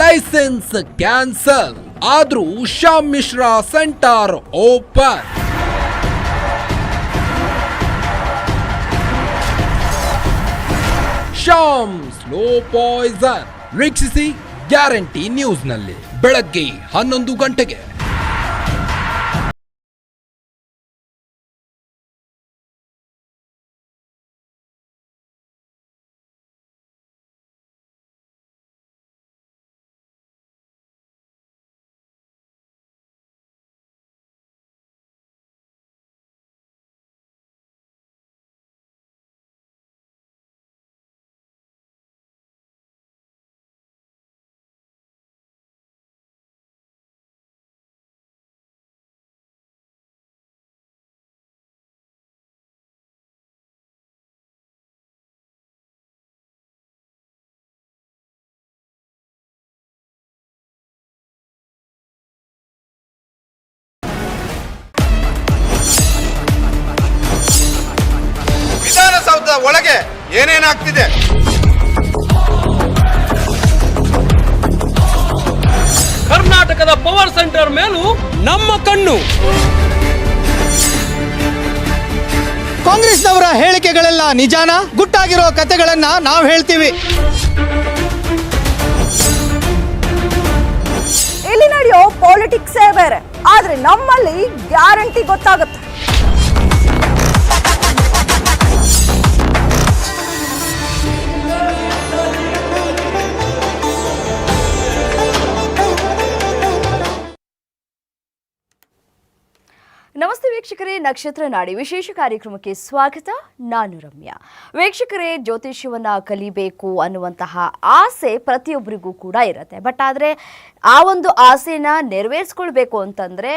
Licence cancel. ಆದ್ರೂ Shyam Mishra centre open. Shyam slow poison. ವೀಕ್ಷಿಸಿ guarantee ನ್ಯೂಸ್ನಲ್ಲಿ. ಬೆಳಗ್ಗೆ ಹನ್ನೊಂದು ಗಂಟೆಗೆ. ಒಳಗೆ ಏನೇನಾಗ್ತಿದೆ? ಕರ್ನಾಟಕದ ಪವರ್ ಸೆಂಟರ್ ಮೇಲೂ ನಮ್ಮ ಕಣ್ಣು. ಕಾಂಗ್ರೆಸ್ನವರ ಹೇಳಿಕೆಗಳೆಲ್ಲ ನಿಜಾನ? ಗುಟ್ಟಾಗಿರೋ ಕತೆಗಳನ್ನ ನಾವು ಹೇಳ್ತೀವಿ. ಇಲ್ಲಿ ನಡೆಯೋ ಪಾಲಿಟಿಕ್ಸೇ ಬೇರೆ. ಆದ್ರೆ ನಮ್ಮಲ್ಲಿ ಗ್ಯಾರಂಟಿ ಗೊತ್ತಾಗುತ್ತೆ. ವೀಕ್ಷಕರೇ, ನಕ್ಷತ್ರ ನಾಡಿ ವಿಶೇಷ ಕಾರ್ಯಕ್ರಮಕ್ಕೆ ಸ್ವಾಗತ. ನಾನು ರಮ್ಯಾ. ವೀಕ್ಷಕರೇ, ಜ್ಯೋತಿಷ್ಯವನ್ನ ಕಲಿಬೇಕು ಅನ್ನುವಂತಹ ಆಸೆ ಪ್ರತಿಯೊಬ್ಬರಿಗೂ ಕೂಡ ಇರುತ್ತೆ. ಬಟ್ ಆದರೆ ಆ ಒಂದು ಆಸೆನ ನೆರವೇರಿಸ್ಕೊಳ್ಬೇಕು ಅಂತಂದರೆ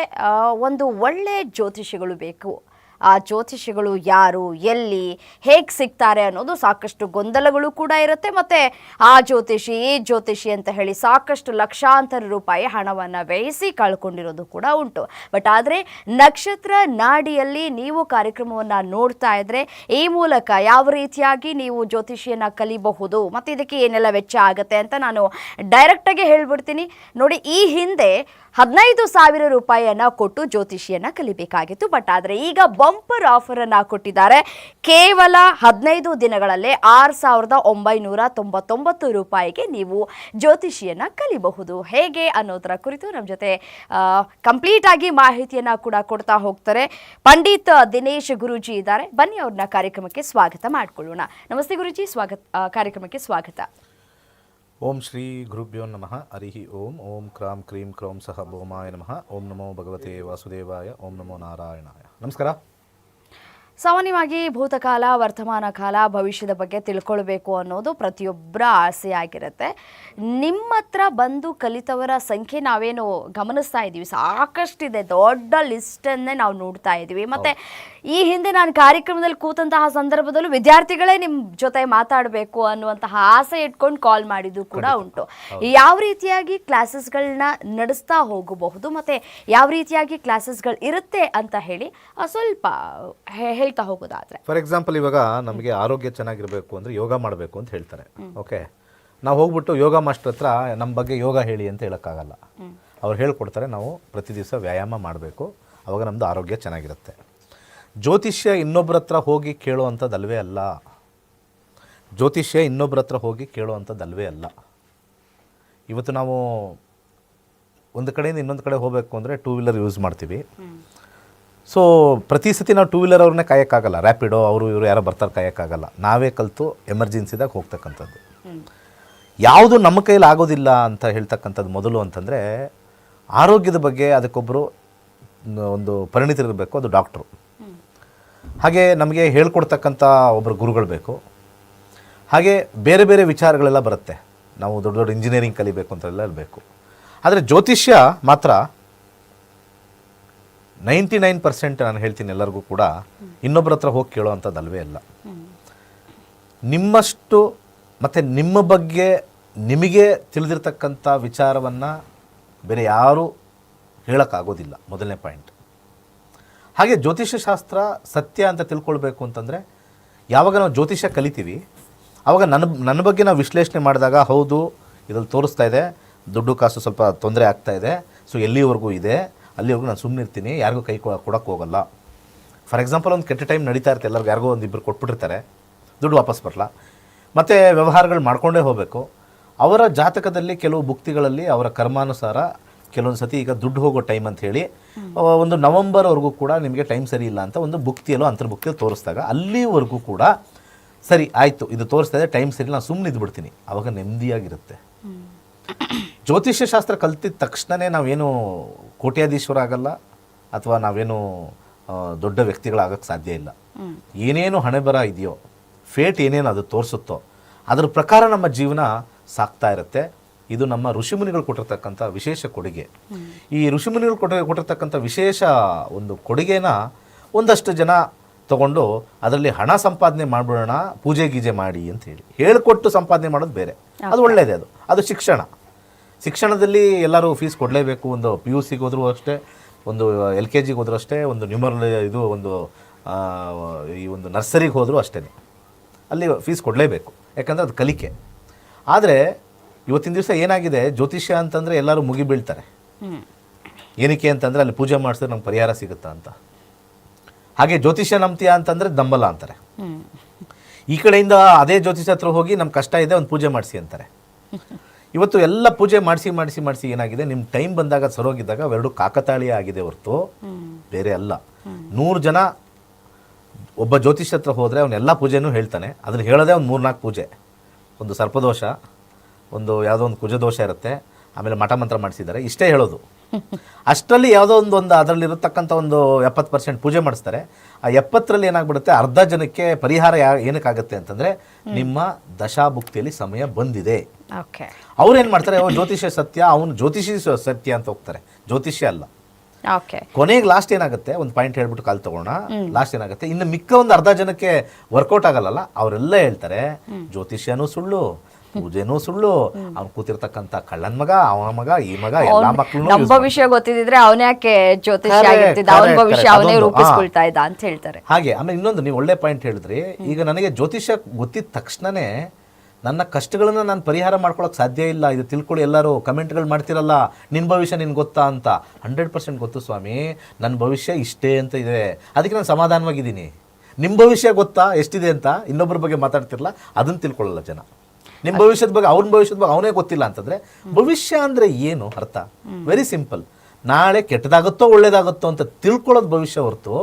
ಒಂದು ಒಳ್ಳೆ ಜ್ಯೋತಿಷಿಗಳು ಬೇಕು. ಆ ಜ್ಯೋತಿಷಿಗಳು ಯಾರು, ಎಲ್ಲಿ, ಹೇಗೆ ಸಿಗ್ತಾರೆ ಅನ್ನೋದು ಸಾಕಷ್ಟು ಗೊಂದಲಗಳು ಕೂಡ ಇರುತ್ತೆ. ಮತ್ತು ಆ ಜ್ಯೋತಿಷಿ, ಈ ಜ್ಯೋತಿಷಿ ಅಂತ ಹೇಳಿ ಸಾಕಷ್ಟು ಲಕ್ಷಾಂತರ ರೂಪಾಯಿ ಹಣವನ್ನು ವ್ಯಯಿಸಿ ಕಳ್ಕೊಂಡಿರೋದು ಕೂಡ ಉಂಟು. ಬಟ್ ಆದರೆ ನಕ್ಷತ್ರ ನಾಡಿಯಲ್ಲಿ ನೀವು ಕಾರ್ಯಕ್ರಮವನ್ನು ನೋಡ್ತಾ ಇದ್ರೆ ಈ ಮೂಲಕ ಯಾವ ರೀತಿಯಾಗಿ ನೀವು ಜ್ಯೋತಿಷಿಯನ್ನು ಕಲಿಬಹುದು, ಮತ್ತು ಇದಕ್ಕೆ ಏನೆಲ್ಲ ವೆಚ್ಚ ಆಗುತ್ತೆ ಅಂತ ನಾನು ಡೈರೆಕ್ಟಾಗಿ ಹೇಳ್ಬಿಡ್ತೀನಿ. ನೋಡಿ, ಈ ಹಿಂದೆ ಹದಿನೈದು ಸಾವಿರ ರೂಪಾಯಿಯನ್ನ ಕೊಟ್ಟು ಜ್ಯೋತಿಷಿಯನ್ನ ಕಲಿಬೇಕಾಗಿತ್ತು. ಬಟ್ ಆದರೆ ಈಗ ಬಂಪರ್ ಆಫರ್ ಅನ್ನ ಕೊಟ್ಟಿದ್ದಾರೆ. ಕೇವಲ ಹದಿನೈದು ದಿನಗಳಲ್ಲೇ ಆರು ಸಾವಿರದ ಒಂಬೈನೂರ ತೊಂಬತ್ತೊಂಬತ್ತು ರೂಪಾಯಿಗೆ ನೀವು ಜ್ಯೋತಿಷಿಯನ್ನ ಕಲಿಬಹುದು. ಹೇಗೆ ಅನ್ನೋದರ ಕುರಿತು ನಮ್ಮ ಜೊತೆ ಕಂಪ್ಲೀಟ್ ಆಗಿ ಮಾಹಿತಿಯನ್ನ ಕೂಡ ಕೊಡ್ತಾ ಹೋಗ್ತಾರೆ ಪಂಡಿತ್ ದಿನೇಶ್ ಗುರುಜಿ ಇದ್ದಾರೆ. ಬನ್ನಿ ಅವ್ರನ್ನ ಕಾರ್ಯಕ್ರಮಕ್ಕೆ ಸ್ವಾಗತ ಮಾಡಿಕೊಳ್ಳೋಣ. ನಮಸ್ತೆ ಗುರುಜಿ, ಸ್ವಾಗತ ಕಾರ್ಯಕ್ರಮಕ್ಕೆ ಸ್ವಾಗತ. ಓಂ ಶ್ರೀ ಗುರುಭ್ಯೋ ನಮಃ ಹರಿ ಓಂ ಓಂ ಕ್ರಾಂ ಕ್ರೀಂ ಕ್ರೋಂ ಸಹ ಭೌಮಾಯ ನಮಃ ಓಂ ನಮೋ ಭಗವತೆ ವಾಸುದೇವಾಯ ಓಂ ನಮೋ ನಾರಾಯಣಾಯ. ನಮಸ್ಕಾರ. ಸಾಮಾನ್ಯವಾಗಿ ಭೂತಕಾಲ ವರ್ತಮಾನ ಕಾಲ ಭವಿಷ್ಯದ ಬಗ್ಗೆ ತಿಳ್ಕೊಳ್ಬೇಕು ಅನ್ನೋದು ಪ್ರತಿಯೊಬ್ಬರ ಆಸೆಯಾಗಿರುತ್ತೆ ನಿಮ್ಮ ಹತ್ರ ಬಂದು ಕಲಿತವರ ಸಂಖ್ಯೆ ನಾವೇನು ಗಮನಿಸ್ತಾ ಇದ್ದೀವಿ ಸಾಕಷ್ಟಿದೆ. ದೊಡ್ಡ ಲಿಸ್ಟನ್ನೇ ನಾವು ನೋಡ್ತಾ ಇದ್ದೀವಿ ಮತ್ತು ಈ ಹಿಂದೆ ನಾನು ಕಾರ್ಯಕ್ರಮದಲ್ಲಿ ಕೂತಂತಹ ಸಂದರ್ಭದಲ್ಲೂ ವಿದ್ಯಾರ್ಥಿಗಳೇ ನಿಮ್ಮ ಜೊತೆ ಮಾತಾಡಬೇಕು ಅನ್ನುವಂತಹ ಆಸೆ ಇಟ್ಕೊಂಡು ಕಾಲ್ ಮಾಡಿದ್ದು ಕೂಡ ಉಂಟು. ಯಾವ ರೀತಿಯಾಗಿ ಕ್ಲಾಸಸ್ಗಳನ್ನ ನಡೆಸ್ತಾ ಹೋಗಬಹುದು? ಮತ್ತೆ ಯಾವ ರೀತಿಯಾಗಿ ಕ್ಲಾಸಸ್ಗಳು ಇರುತ್ತೆ ಅಂತ ಹೇಳಿ ಸ್ವಲ್ಪ ಹೇಳ್ತಾ ಹೋಗೋದಾದ್ರೆ. ಫಾರ್ ಎಕ್ಸಾಂಪಲ್ ಇವಾಗ ನಮಗೆ ಆರೋಗ್ಯ ಚೆನ್ನಾಗಿರಬೇಕು ಅಂದ್ರೆ ಯೋಗ ಮಾಡಬೇಕು ಅಂತ ಹೇಳ್ತಾರೆ. ಓಕೆ ನಾವು ಹೋಗ್ಬಿಟ್ಟು ಯೋಗ ಮಾಸ್ಟರ್ ಹತ್ರ ನಮ್ಮ ಬಗ್ಗೆ ಯೋಗ ಹೇಳಿ ಅಂತ ಹೇಳೋಕ್ಕಾಗಲ್ಲ. ಅವ್ರು ಹೇಳ್ಕೊಡ್ತಾರೆ ನಾವು ಪ್ರತಿ ದಿವಸ ವ್ಯಾಯಾಮ ಮಾಡಬೇಕು. ಅವಾಗ ನಮ್ಮದು ಆರೋಗ್ಯ ಚೆನ್ನಾಗಿರುತ್ತೆ. ಜ್ಯೋತಿಷ್ಯ ಇನ್ನೊಬ್ಬರ ಹತ್ರ ಹೋಗಿ ಕೇಳುವಂಥದ್ದಲ್ವೇ ಅಲ್ಲ? ಜ್ಯೋತಿಷ್ಯ ಇನ್ನೊಬ್ಬರ ಹತ್ರ ಹೋಗಿ ಕೇಳುವಂಥದ್ದಲ್ವೇ ಅಲ್ಲ? ಇವತ್ತು ನಾವು ಒಂದು ಕಡೆಯಿಂದ ಇನ್ನೊಂದು ಕಡೆ ಹೋಗಬೇಕು ಅಂದರೆ ಟೂ ವೀಲರ್ ಯೂಸ್ ಮಾಡ್ತೀವಿ. ಸೊ ಪ್ರತಿ ಸತಿ ನಾವು ಟೂ ವೀಲರ್ ಅವ್ರನ್ನೇ ಕಾಯೋಕ್ಕಾಗಲ್ಲ. ರ್ಯಾಪಿಡೋ ಅವರು ಇವರು ಯಾರೋ ಬರ್ತಾರೆ ಕಾಯೋಕ್ಕಾಗಲ್ಲ. ನಾವೇ ಕಲಿತು ಎಮರ್ಜೆನ್ಸಿದಾಗ ಹೋಗ್ತಕ್ಕಂಥದ್ದು. ಯಾವುದು ನಮ್ಮ ಕೈಯಲ್ಲಿ ಆಗೋದಿಲ್ಲ ಅಂತ ಹೇಳ್ತಕ್ಕಂಥದ್ದು ಮೊದಲು ಅಂತಂದರೆ, ಆರೋಗ್ಯದ ಬಗ್ಗೆ ಅದಕ್ಕೊಬ್ಬರು ಒಂದು ಪರಿಣಿತರಿರಬೇಕು, ಅದು ಡಾಕ್ಟ್ರು ಹಾಗೆ ನಮಗೆ ಹೇಳ್ಕೊಡ್ತಕ್ಕಂಥ ಒಬ್ಬರು ಗುರುಗಳು ಬೇಕು. ಹಾಗೆ ಬೇರೆ ಬೇರೆ ವಿಚಾರಗಳೆಲ್ಲ ಬರುತ್ತೆ. ನಾವು ದೊಡ್ಡ ದೊಡ್ಡ ಇಂಜಿನಿಯರಿಂಗ್ ಕಲಿಬೇಕು ಅಂತೆಲ್ಲ ಇರಬೇಕು. ಆದರೆ ಜ್ಯೋತಿಷ್ಯ ಮಾತ್ರ ನೈಂಟಿ ನೈನ್ ಪರ್ಸೆಂಟ್ ನಾನು ಹೇಳ್ತೀನಿ ಎಲ್ಲರಿಗೂ ಕೂಡ ಇನ್ನೊಬ್ಬರ ಹತ್ರ ಹೋಗಿ ಕೇಳೋವಂಥದ್ದಲ್ವೇ ಅಲ್ಲ ನಿಮ್ಮಷ್ಟು ಮತ್ತು ನಿಮ್ಮ ಬಗ್ಗೆ ನಿಮಗೆ ತಿಳಿದಿರ್ತಕ್ಕಂಥ ವಿಚಾರವನ್ನು ಬೇರೆ ಯಾರೂ ಹೇಳೋಕ್ಕಾಗೋದಿಲ್ಲ. ಮೊದಲನೇ ಪಾಯಿಂಟ್. ಹಾಗೆ ಜ್ಯೋತಿಷ್ಯ ಶಾಸ್ತ್ರ ಸತ್ಯ ಅಂತ ತಿಳ್ಕೊಳ್ಬೇಕು ಅಂತಂದರೆ, ಯಾವಾಗ ನಾವು ಜ್ಯೋತಿಷ್ಯ ಕಲಿತೀವಿ ಆವಾಗ ನನ್ನ ನನ್ನ ಬಗ್ಗೆ ನಾವು ವಿಶ್ಲೇಷಣೆ ಮಾಡಿದಾಗ ಹೌದು, ಇದ್ರಲ್ಲಿ ತೋರಿಸ್ತಾ ಇದೆ, ದುಡ್ಡು ಕಾಸು ಸ್ವಲ್ಪ ತೊಂದರೆ ಆಗ್ತಾ ಇದೆ, ಸೊ ಎಲ್ಲಿವರೆಗೂ ಇದೆ, ಅಲ್ಲಿವರೆಗೂ ನಾನು ಸುಮ್ಮನೆ ಇರ್ತೀನಿ, ಯಾರಿಗೂ ಕೈ ಕೊಡೋಕ್ಕೆ ಹೋಗಲ್ಲ. ಫಾರ್ ಎಕ್ಸಾಂಪಲ್ ಒಂದು ಕೆಟ್ಟ ಟೈಮ್ ನಡೀತಾ ಇರುತ್ತೆ, ಎಲ್ಲರಿಗೂ ಯಾರಿಗೋ ಒಂದು ಇಬ್ಬರು ಕೊಟ್ಬಿಟ್ಟಿರ್ತಾರೆ, ದುಡ್ಡು ವಾಪಸ್ ಬರಲ್ಲ. ಮತ್ತು ವ್ಯವಹಾರಗಳು ಮಾಡ್ಕೊಂಡೇ ಹೋಗಬೇಕು. ಅವರ ಜಾತಕದಲ್ಲಿ ಕೆಲವು ಭುಕ್ತಿಗಳಲ್ಲಿ ಅವರ ಕರ್ಮಾನುಸಾರ ಕೆಲವೊಂದು ಸತಿ ಈಗ ದುಡ್ಡು ಹೋಗೋ ಟೈಮ್ ಅಂತ ಹೇಳಿ ಒಂದು ನವಂಬರ್ವರೆಗೂ ಕೂಡ ನಿಮಗೆ ಟೈಮ್ ಸರಿ ಇಲ್ಲ ಅಂತ ಒಂದು ಬುಕ್ತಿಯಲ್ಲೋ ಅಂತರ್ಭುಕ್ತಿಯಲ್ಲಿ ತೋರಿಸಿದಾಗ ಅಲ್ಲಿವರೆಗೂ ಕೂಡ ಸರಿ, ಆಯಿತು, ಇದು ತೋರಿಸ್ತಾ ಇದೆ ಟೈಮ್ ಸರಿ ನಾನು ಸುಮ್ಮನೆ ಇದ್ಬಿಡ್ತೀನಿ. ಆವಾಗ ನೆಮ್ಮದಿಯಾಗಿರುತ್ತೆ. ಜ್ಯೋತಿಷ್ಯ ಶಾಸ್ತ್ರ ಕಲ್ತಿದ ತಕ್ಷಣವೇ ನಾವೇನು ಕೋಟ್ಯಾಧೀಶ್ವರ ಆಗಲ್ಲ, ಅಥವಾ ನಾವೇನು ದೊಡ್ಡ ವ್ಯಕ್ತಿಗಳಾಗಕ್ಕೆ ಸಾಧ್ಯ ಇಲ್ಲ. ಏನೇನು ಹಣೆ ಬರ ಇದೆಯೋ ಫೇಟ್ ಏನೇನು ಅದು ತೋರಿಸುತ್ತೋ, ಅದರ ಪ್ರಕಾರ ನಮ್ಮ ಜೀವನ ಸಾಕ್ತಾ ಇರುತ್ತೆ. ಇದು ನಮ್ಮ ಋಷಿಮುನಿಗಳು ಕೊಟ್ಟಿರ್ತಕ್ಕಂಥ ವಿಶೇಷ ಕೊಡುಗೆ. ಈ ಋಷಿಮುನಿಗಳು ಕೊಟ್ಟ ಕೊಟ್ಟಿರ್ತಕ್ಕಂಥ ವಿಶೇಷ ಒಂದು ಕೊಡುಗೆನ ಒಂದಷ್ಟು ಜನ ತಗೊಂಡು ಅದರಲ್ಲಿ ಹಣ ಸಂಪಾದನೆ ಮಾಡಿಬಿಡೋಣ ಪೂಜೆ ಗೀಜೆ ಮಾಡಿ ಅಂತ ಹೇಳಿ ಹೇಳಿಕೊಟ್ಟು ಸಂಪಾದನೆ ಮಾಡೋದು ಬೇರೆ. ಅದು ಒಳ್ಳೆಯದೇ ಅದು. ಅದು ಶಿಕ್ಷಣ. ಶಿಕ್ಷಣದಲ್ಲಿ ಎಲ್ಲರೂ ಫೀಸ್ ಕೊಡಲೇಬೇಕು. ಒಂದು ಪಿ ಯು ಸಿಗೆ ಹೋದರೂ ಅಷ್ಟೇ ಒಂದು ಎಲ್ ಕೆ ಜಿಗೆ ಹೋದರೂ ಅಷ್ಟೇ ಒಂದು ನ್ಯೂಮರಲ್ ಇದು ಒಂದು ಈ ಒಂದು ನರ್ಸರಿಗೆ ಹೋದರೂ ಅಷ್ಟೇ ಅಲ್ಲಿ ಫೀಸ್ ಕೊಡಲೇಬೇಕು. ಯಾಕಂದರೆ ಅದು ಕಲಿಕೆ. ಆದರೆ ಇವತ್ತಿನ ದಿವಸ ಏನಾಗಿದೆ? ಜ್ಯೋತಿಷ್ಯ ಅಂತಂದ್ರೆ ಎಲ್ಲರೂ ಮುಗಿಬೀಳ್ತಾರೆ. ಏನಕ್ಕೆ ಅಂತಂದ್ರೆ ಅಲ್ಲಿ ಪೂಜೆ ಮಾಡಿಸಿದ್ರೆ ನಮ್ಗೆ ಪರಿಹಾರ ಸಿಗುತ್ತಾ ಅಂತ. ಹಾಗೆ ಜ್ಯೋತಿಷ್ಯ ನಂಬ್ತೀಯ ಅಂತಂದ್ರೆ ನಂಬಲ್ಲ ಅಂತಾರೆ. ಈ ಕಡೆಯಿಂದ ಅದೇ ಜ್ಯೋತಿಷ್ಯ ಹತ್ರ ಹೋಗಿ ನಮ್ಮ ಕಷ್ಟ ಇದೆ ಒಂದು ಪೂಜೆ ಮಾಡಿಸಿ ಅಂತಾರೆ. ಇವತ್ತು ಎಲ್ಲ ಪೂಜೆ ಮಾಡಿಸಿ ಮಾಡಿಸಿ ಮಾಡಿಸಿ ಏನಾಗಿದೆ? ನಿಮ್ಮ ಟೈಮ್ ಬಂದಾಗ ಸರೋಗಿದ್ದಾಗ ಅವೆರಡು ಕಾಕತಾಳೀಯ ಆಗಿದೆ ಹೊರತು. ಬೇರೆ ಅಲ್ಲ. ನೂರು ಜನ ಒಬ್ಬ ಜ್ಯೋತಿಷ್ಯ ಹತ್ರ ಹೋದರೆ ಅವನ್ನೆಲ್ಲ ಪೂಜೆನೂ ಹೇಳ್ತಾನೆ. ಅದನ್ನು ಹೇಳೋದೇ ಒಂದು ಮೂರ್ನಾಲ್ಕು ಪೂಜೆ. ಒಂದು ಸರ್ಪದೋಷ ಒಂದು ಯಾವುದೋ ಒಂದು ಕುಜದೋಷ ಇರುತ್ತೆ ಆಮೇಲೆ ಮಠ ಮಂತ್ರ ಮಾಡಿಸಿದ್ದಾರೆ. ಇಷ್ಟೇ ಹೇಳೋದು. ಅಷ್ಟರಲ್ಲಿ ಯಾವುದೋ ಒಂದು ಒಂದು ಅದರಲ್ಲಿ ಇರತಕ್ಕಂಥ ಒಂದು ಎಪ್ಪತ್ತು ಪರ್ಸೆಂಟ್ ಪೂಜೆ ಮಾಡಿಸ್ತಾರೆ. ಆ ಎಪ್ಪತ್ತರಲ್ಲಿ ಏನಾಗ್ಬಿಡುತ್ತೆ ಅರ್ಧ ಜನಕ್ಕೆ ಪರಿಹಾರ ಯಾ ಏನಕ್ಕಾಗುತ್ತೆ ಅಂತಂದರೆ ನಿಮ್ಮ ದಶಾಭುಕ್ತಿಯಲ್ಲಿ ಸಮಯ ಬಂದಿದೆ. ಓಕೆ. ಅವ್ರು ಏನು ಮಾಡ್ತಾರೆ ಜ್ಯೋತಿಷ್ಯ ಸತ್ಯ ಅವನು ಜ್ಯೋತಿಷಿ ಸತ್ಯ ಅಂತ ಹೋಗ್ತಾರೆ. ಜ್ಯೋತಿಷ್ಯ ಅಲ್ಲ. ಓಕೆ. ಕೊನೆಗೆ ಲಾಸ್ಟ್ ಏನಾಗುತ್ತೆ ಒಂದು ಪಾಯಿಂಟ್ ಹೇಳ್ಬಿಟ್ಟು ಕಾಲ್ ತಗೋಣ. ಲಾಸ್ಟ್ ಏನಾಗುತ್ತೆ ಇನ್ನು ಮಿಕ್ಕ ಒಂದು ಅರ್ಧ ಜನಕ್ಕೆ ವರ್ಕೌಟ್ ಆಗಲ್ಲ ಅವರೆಲ್ಲ ಹೇಳ್ತಾರೆ ಜ್ಯೋತಿಷ್ಯನೂ ಸುಳ್ಳು. ಪೂಜೆನೂ ಸುಳ್ಳು. ಅವ್ನು ಕೂತಿರ್ತಕ್ಕಂಥ ಕಳ್ಳನ್ ಮಗ ಅವನ ಮಗ ಈ ಮಗ ಎಲ್ಲಾ ಮಕ್ಕಳು ನಮ್ಮ ಭವಿಷ್ಯ ಗೊತ್ತಿದ್ರೆ ಅವನೇ ಯಾಕೆ ಜ್ಯೋತಿಷ್ಯ ಆಗಿರ್ತಿದ್ದ? ಅವನ ಭವಿಷ್ಯ. ಅವನೇ ರೂಪಿಸ್ಕೊಳ್ತಾ ಇದ್ದ ಅಂತ ಹೇಳ್ತಾರೆ. ಹಾಗೆ ಆಮೇಲೆ ಇನ್ನೊಂದು ನೀವು ಒಳ್ಳೆ ಪಾಯಿಂಟ್ ಹೇಳಿದ್ರಿ. ಈಗ ನನಗೆ ಜ್ಯೋತಿಷ್ಯ ಗೊತ್ತಿದ ತಕ್ಷಣನೇ ನನ್ನ ಕಷ್ಟಗಳನ್ನ ನಾನು ಪರಿಹಾರ ಮಾಡ್ಕೊಳಕ್ ಸಾಧ್ಯ ಇಲ್ಲ. ಇದು ತಿಳ್ಕೊಳ್ಳಿ ಎಲ್ಲರೂ ಕಮೆಂಟ್ಗಳು ಮಾಡ್ತಿರಲ್ಲ. ನಿನ್ನ ಭವಿಷ್ಯ ನಿನ್ಗೆ ಗೊತ್ತಾ ಅಂತ. ಹಂಡ್ರೆಡ್ ಪರ್ಸೆಂಟ್ ಗೊತ್ತು ಸ್ವಾಮಿ. ನನ್ನ ಭವಿಷ್ಯ ಇಷ್ಟೇ ಅಂತ ಇದೆ. ಅದಕ್ಕೆ ನಾನು ಸಮಾಧಾನವಾಗಿದ್ದೀನಿ. ನಿಮ್ಮ ಭವಿಷ್ಯ ಗೊತ್ತಾ ಎಷ್ಟಿದೆ ಅಂತ ಇನ್ನೊಬ್ಬರ ಬಗ್ಗೆ ಮಾತಾಡ್ತಿರಲ್ಲ ಅದನ್ನ ತಿಳ್ಕೊಳ್ಳಲ್ಲ ಜನ. ನಿಮ್ಮ ಭವಿಷ್ಯದ ಬಗ್ಗೆ ಅವ್ನ ಭವಿಷ್ಯದ ಬಗ್ಗೆ ಅವನೇ ಗೊತ್ತಿಲ್ಲ ಅಂತಂದ್ರೆ ಭವಿಷ್ಯ ಅಂದ್ರೆ ಏನು ಅರ್ಥ? ವೆರಿ ಸಿಂಪಲ್ ನಾಳೆ ಕೆಟ್ಟದಾಗುತ್ತೋ ಒಳ್ಳೇದಾಗುತ್ತೋ ಅಂತ ತಿಳ್ಕೊಳ್ಳೋದು ಭವಿಷ್ಯ ಹೊರತು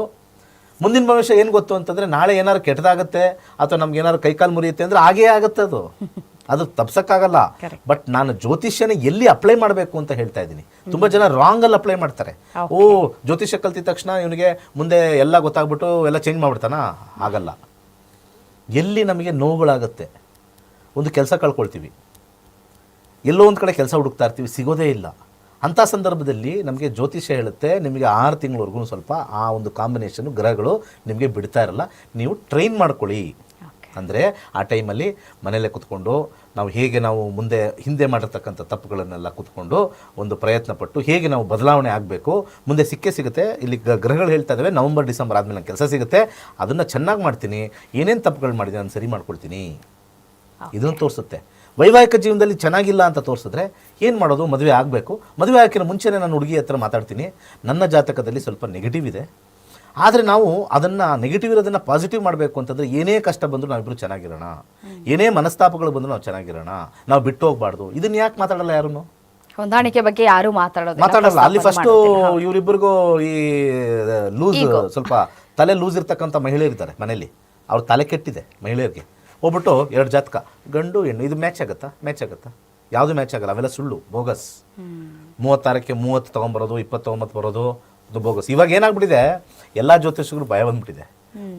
ಮುಂದಿನ ಭವಿಷ್ಯ ಏನು ಗೊತ್ತು ಅಂತಂದ್ರೆ ನಾಳೆ ಏನಾದ್ರು ಕೆಟ್ಟದಾಗುತ್ತೆ ಅಥವಾ ನಮ್ಗೆ ಏನಾದ್ರು ಕೈಕಾಲು ಮುರಿಯುತ್ತೆ ಅಂದ್ರೆ ಹಾಗೇ ಆಗುತ್ತೆ ಅದು. ಅದು ತಪ್ಸಕ್ಕಾಗಲ್ಲ. ಬಟ್ ನಾನು ಜ್ಯೋತಿಷ್ಯನ ಎಲ್ಲಿ ಅಪ್ಲೈ ಮಾಡಬೇಕು ಅಂತ ಹೇಳ್ತಾ ಇದ್ದೀನಿ. ತುಂಬಾ ಜನ ರಾಂಗ್ ಅಲ್ಲಿ ಅಪ್ಲೈ ಮಾಡ್ತಾರೆ. ಓ ಜ್ಯೋತಿಷ್ಯ ಕಲ್ತಿದ ತಕ್ಷಣ ಇವನಿಗೆ ಮುಂದೆ ಎಲ್ಲ ಗೊತ್ತಾಗ್ಬಿಟ್ಟು ಎಲ್ಲ ಚೇಂಜ್ ಮಾಡ್ಬಿಡ್ತಾನ? ಆಗಲ್ಲ. ಎಲ್ಲಿ ನಮಗೆ ನೋವುಗಳಾಗುತ್ತೆ? ಒಂದು ಕೆಲಸ ಕಳ್ಕೊಳ್ತೀವಿ. ಎಲ್ಲೋ ಒಂದು ಕಡೆ ಕೆಲಸ ಹುಡುಕ್ತಾ ಇರ್ತೀವಿ ಸಿಗೋದೇ ಇಲ್ಲ. ಅಂಥ ಸಂದರ್ಭದಲ್ಲಿ ನಮಗೆ ಜ್ಯೋತಿಷ್ಯ ಹೇಳುತ್ತೆ ನಿಮಗೆ ಆರು ತಿಂಗಳವರೆಗೂ ಸ್ವಲ್ಪ ಆ ಒಂದು ಕಾಂಬಿನೇಷನ್ ಗ್ರಹಗಳು ನಿಮಗೆ ಬಿಡ್ತಾ ಇರಲ್ಲ ನೀವು ಟ್ರೈನ್ ಮಾಡ್ಕೊಳ್ಳಿ. ಅಂದರೆ ಆ ಟೈಮಲ್ಲಿ ಮನೆಯಲ್ಲೇ ಕುತ್ಕೊಂಡು ನಾವು ಹೇಗೆ ನಾವು ಮುಂದೆ ಹಿಂದೆ ಮಾಡಿರ್ತಕ್ಕಂಥ ತಪ್ಪುಗಳನ್ನೆಲ್ಲ ಕುತ್ಕೊಂಡು ಒಂದು ಪ್ರಯತ್ನ ಪಟ್ಟು ಹೇಗೆ ನಾವು ಬದಲಾವಣೆ ಆಗಬೇಕು ಮುಂದೆ ಸಿಕ್ಕೇ ಸಿಗುತ್ತೆ ಇಲ್ಲಿ ಗ್ರಹಗಳು ಹೇಳ್ತಾ ಇದ್ದಾವೆ ನವಂಬರ್ ಡಿಸೆಂಬರ್ ಆದಮೇಲೆ ನಂಗೆ ಕೆಲಸ ಸಿಗುತ್ತೆ ಅದನ್ನು ಚೆನ್ನಾಗಿ ಮಾಡ್ತೀನಿ ಏನೇನು ತಪ್ಪುಗಳು ಮಾಡಿದೆ ನಾನು ಸರಿ ಮಾಡ್ಕೊಳ್ತೀನಿ. ಇದನ್ನು ತೋರಿಸುತ್ತೆ. ವೈವಾಹಿಕ ಜೀವನದಲ್ಲಿ ಚೆನ್ನಾಗಿಲ್ಲ ಅಂತ ತೋರಿಸಿದ್ರೆ ಏನು ಮಾಡೋದು? ಮದುವೆ ಆಗಬೇಕು. ಮದುವೆ ಹಾಕಿನ ಮುಂಚೆನೇ ನಾನು ಹುಡುಗಿ ಹತ್ರ ಮಾತಾಡ್ತೀನಿ. ನನ್ನ ಜಾತಕದಲ್ಲಿ ಸ್ವಲ್ಪ ನೆಗೆಟಿವ್ ಇದೆ. ಆದರೆ ನಾವು ಅದನ್ನು ನೆಗೆಟಿವ್ ಇರೋದನ್ನು ಪಾಸಿಟಿವ್ ಮಾಡಬೇಕು ಅಂತಂದರೆ ಏನೇ ಕಷ್ಟ ಬಂದರೂ ನಾವಿಬ್ಬರು ಚೆನ್ನಾಗಿರೋಣ. ಏನೇ ಮನಸ್ತಾಪಗಳು ಬಂದರೂ ನಾವು ಚೆನ್ನಾಗಿರೋಣ. ನಾವು ಬಿಟ್ಟು ಹೋಗಬಾರ್ದು. ಇದನ್ನು ಯಾಕೆ ಮಾತಾಡಲ್ಲ ಯಾರೂ ಹೊಂದಾಣಿಕೆ ಬಗ್ಗೆ ಯಾರು ಮಾತಾಡೋದು ಮಾತಾಡಲ್ಲ. ಅಲ್ಲಿ ಫಸ್ಟ್. ಇವರಿಬ್ಬರಿಗೂ ಈ ಲೂಸ್ ಸ್ವಲ್ಪ ತಲೆ ಲೂಸ್ ಇರ್ತಕ್ಕಂಥ ಮಹಿಳೆಯರಿದ್ದಾರೆ ಮನೆಯಲ್ಲಿ. ಅವ್ರ ತಲೆ ಕೆಟ್ಟಿದೆ ಮಹಿಳೆಯರಿಗೆ. ಹೋಗ್ಬಿಟ್ಟು ಎರಡು ಜಾತಕ. ಗಂಡು ಹೆಣ್ಣು. ಇದು ಮ್ಯಾಚ್ ಆಗುತ್ತಾ? ಮ್ಯಾಚ್ ಆಗುತ್ತಾ? ಯಾವುದು ಮ್ಯಾಚ್ ಆಗಲ್ಲ. ಅವೆಲ್ಲ ಸುಳ್ಳು. ಬೋಗಸ್ ಮೂವತ್ತಾರಕ್ಕೆ ಮೂವತ್ತು ತೊಗೊಂಬರೋದು ಇಪ್ಪತ್ತೊಂಬತ್ತು ಬರೋದು ಅದು ಬೋಗಸ್ ಇವಾಗ ಏನಾಗ್ಬಿಟ್ಟಿದೆ? ಎಲ್ಲ ಜ್ಯೋತಿಷಿಗಳು ಭಯ ಬಂದ್ಬಿಟ್ಟಿದೆ.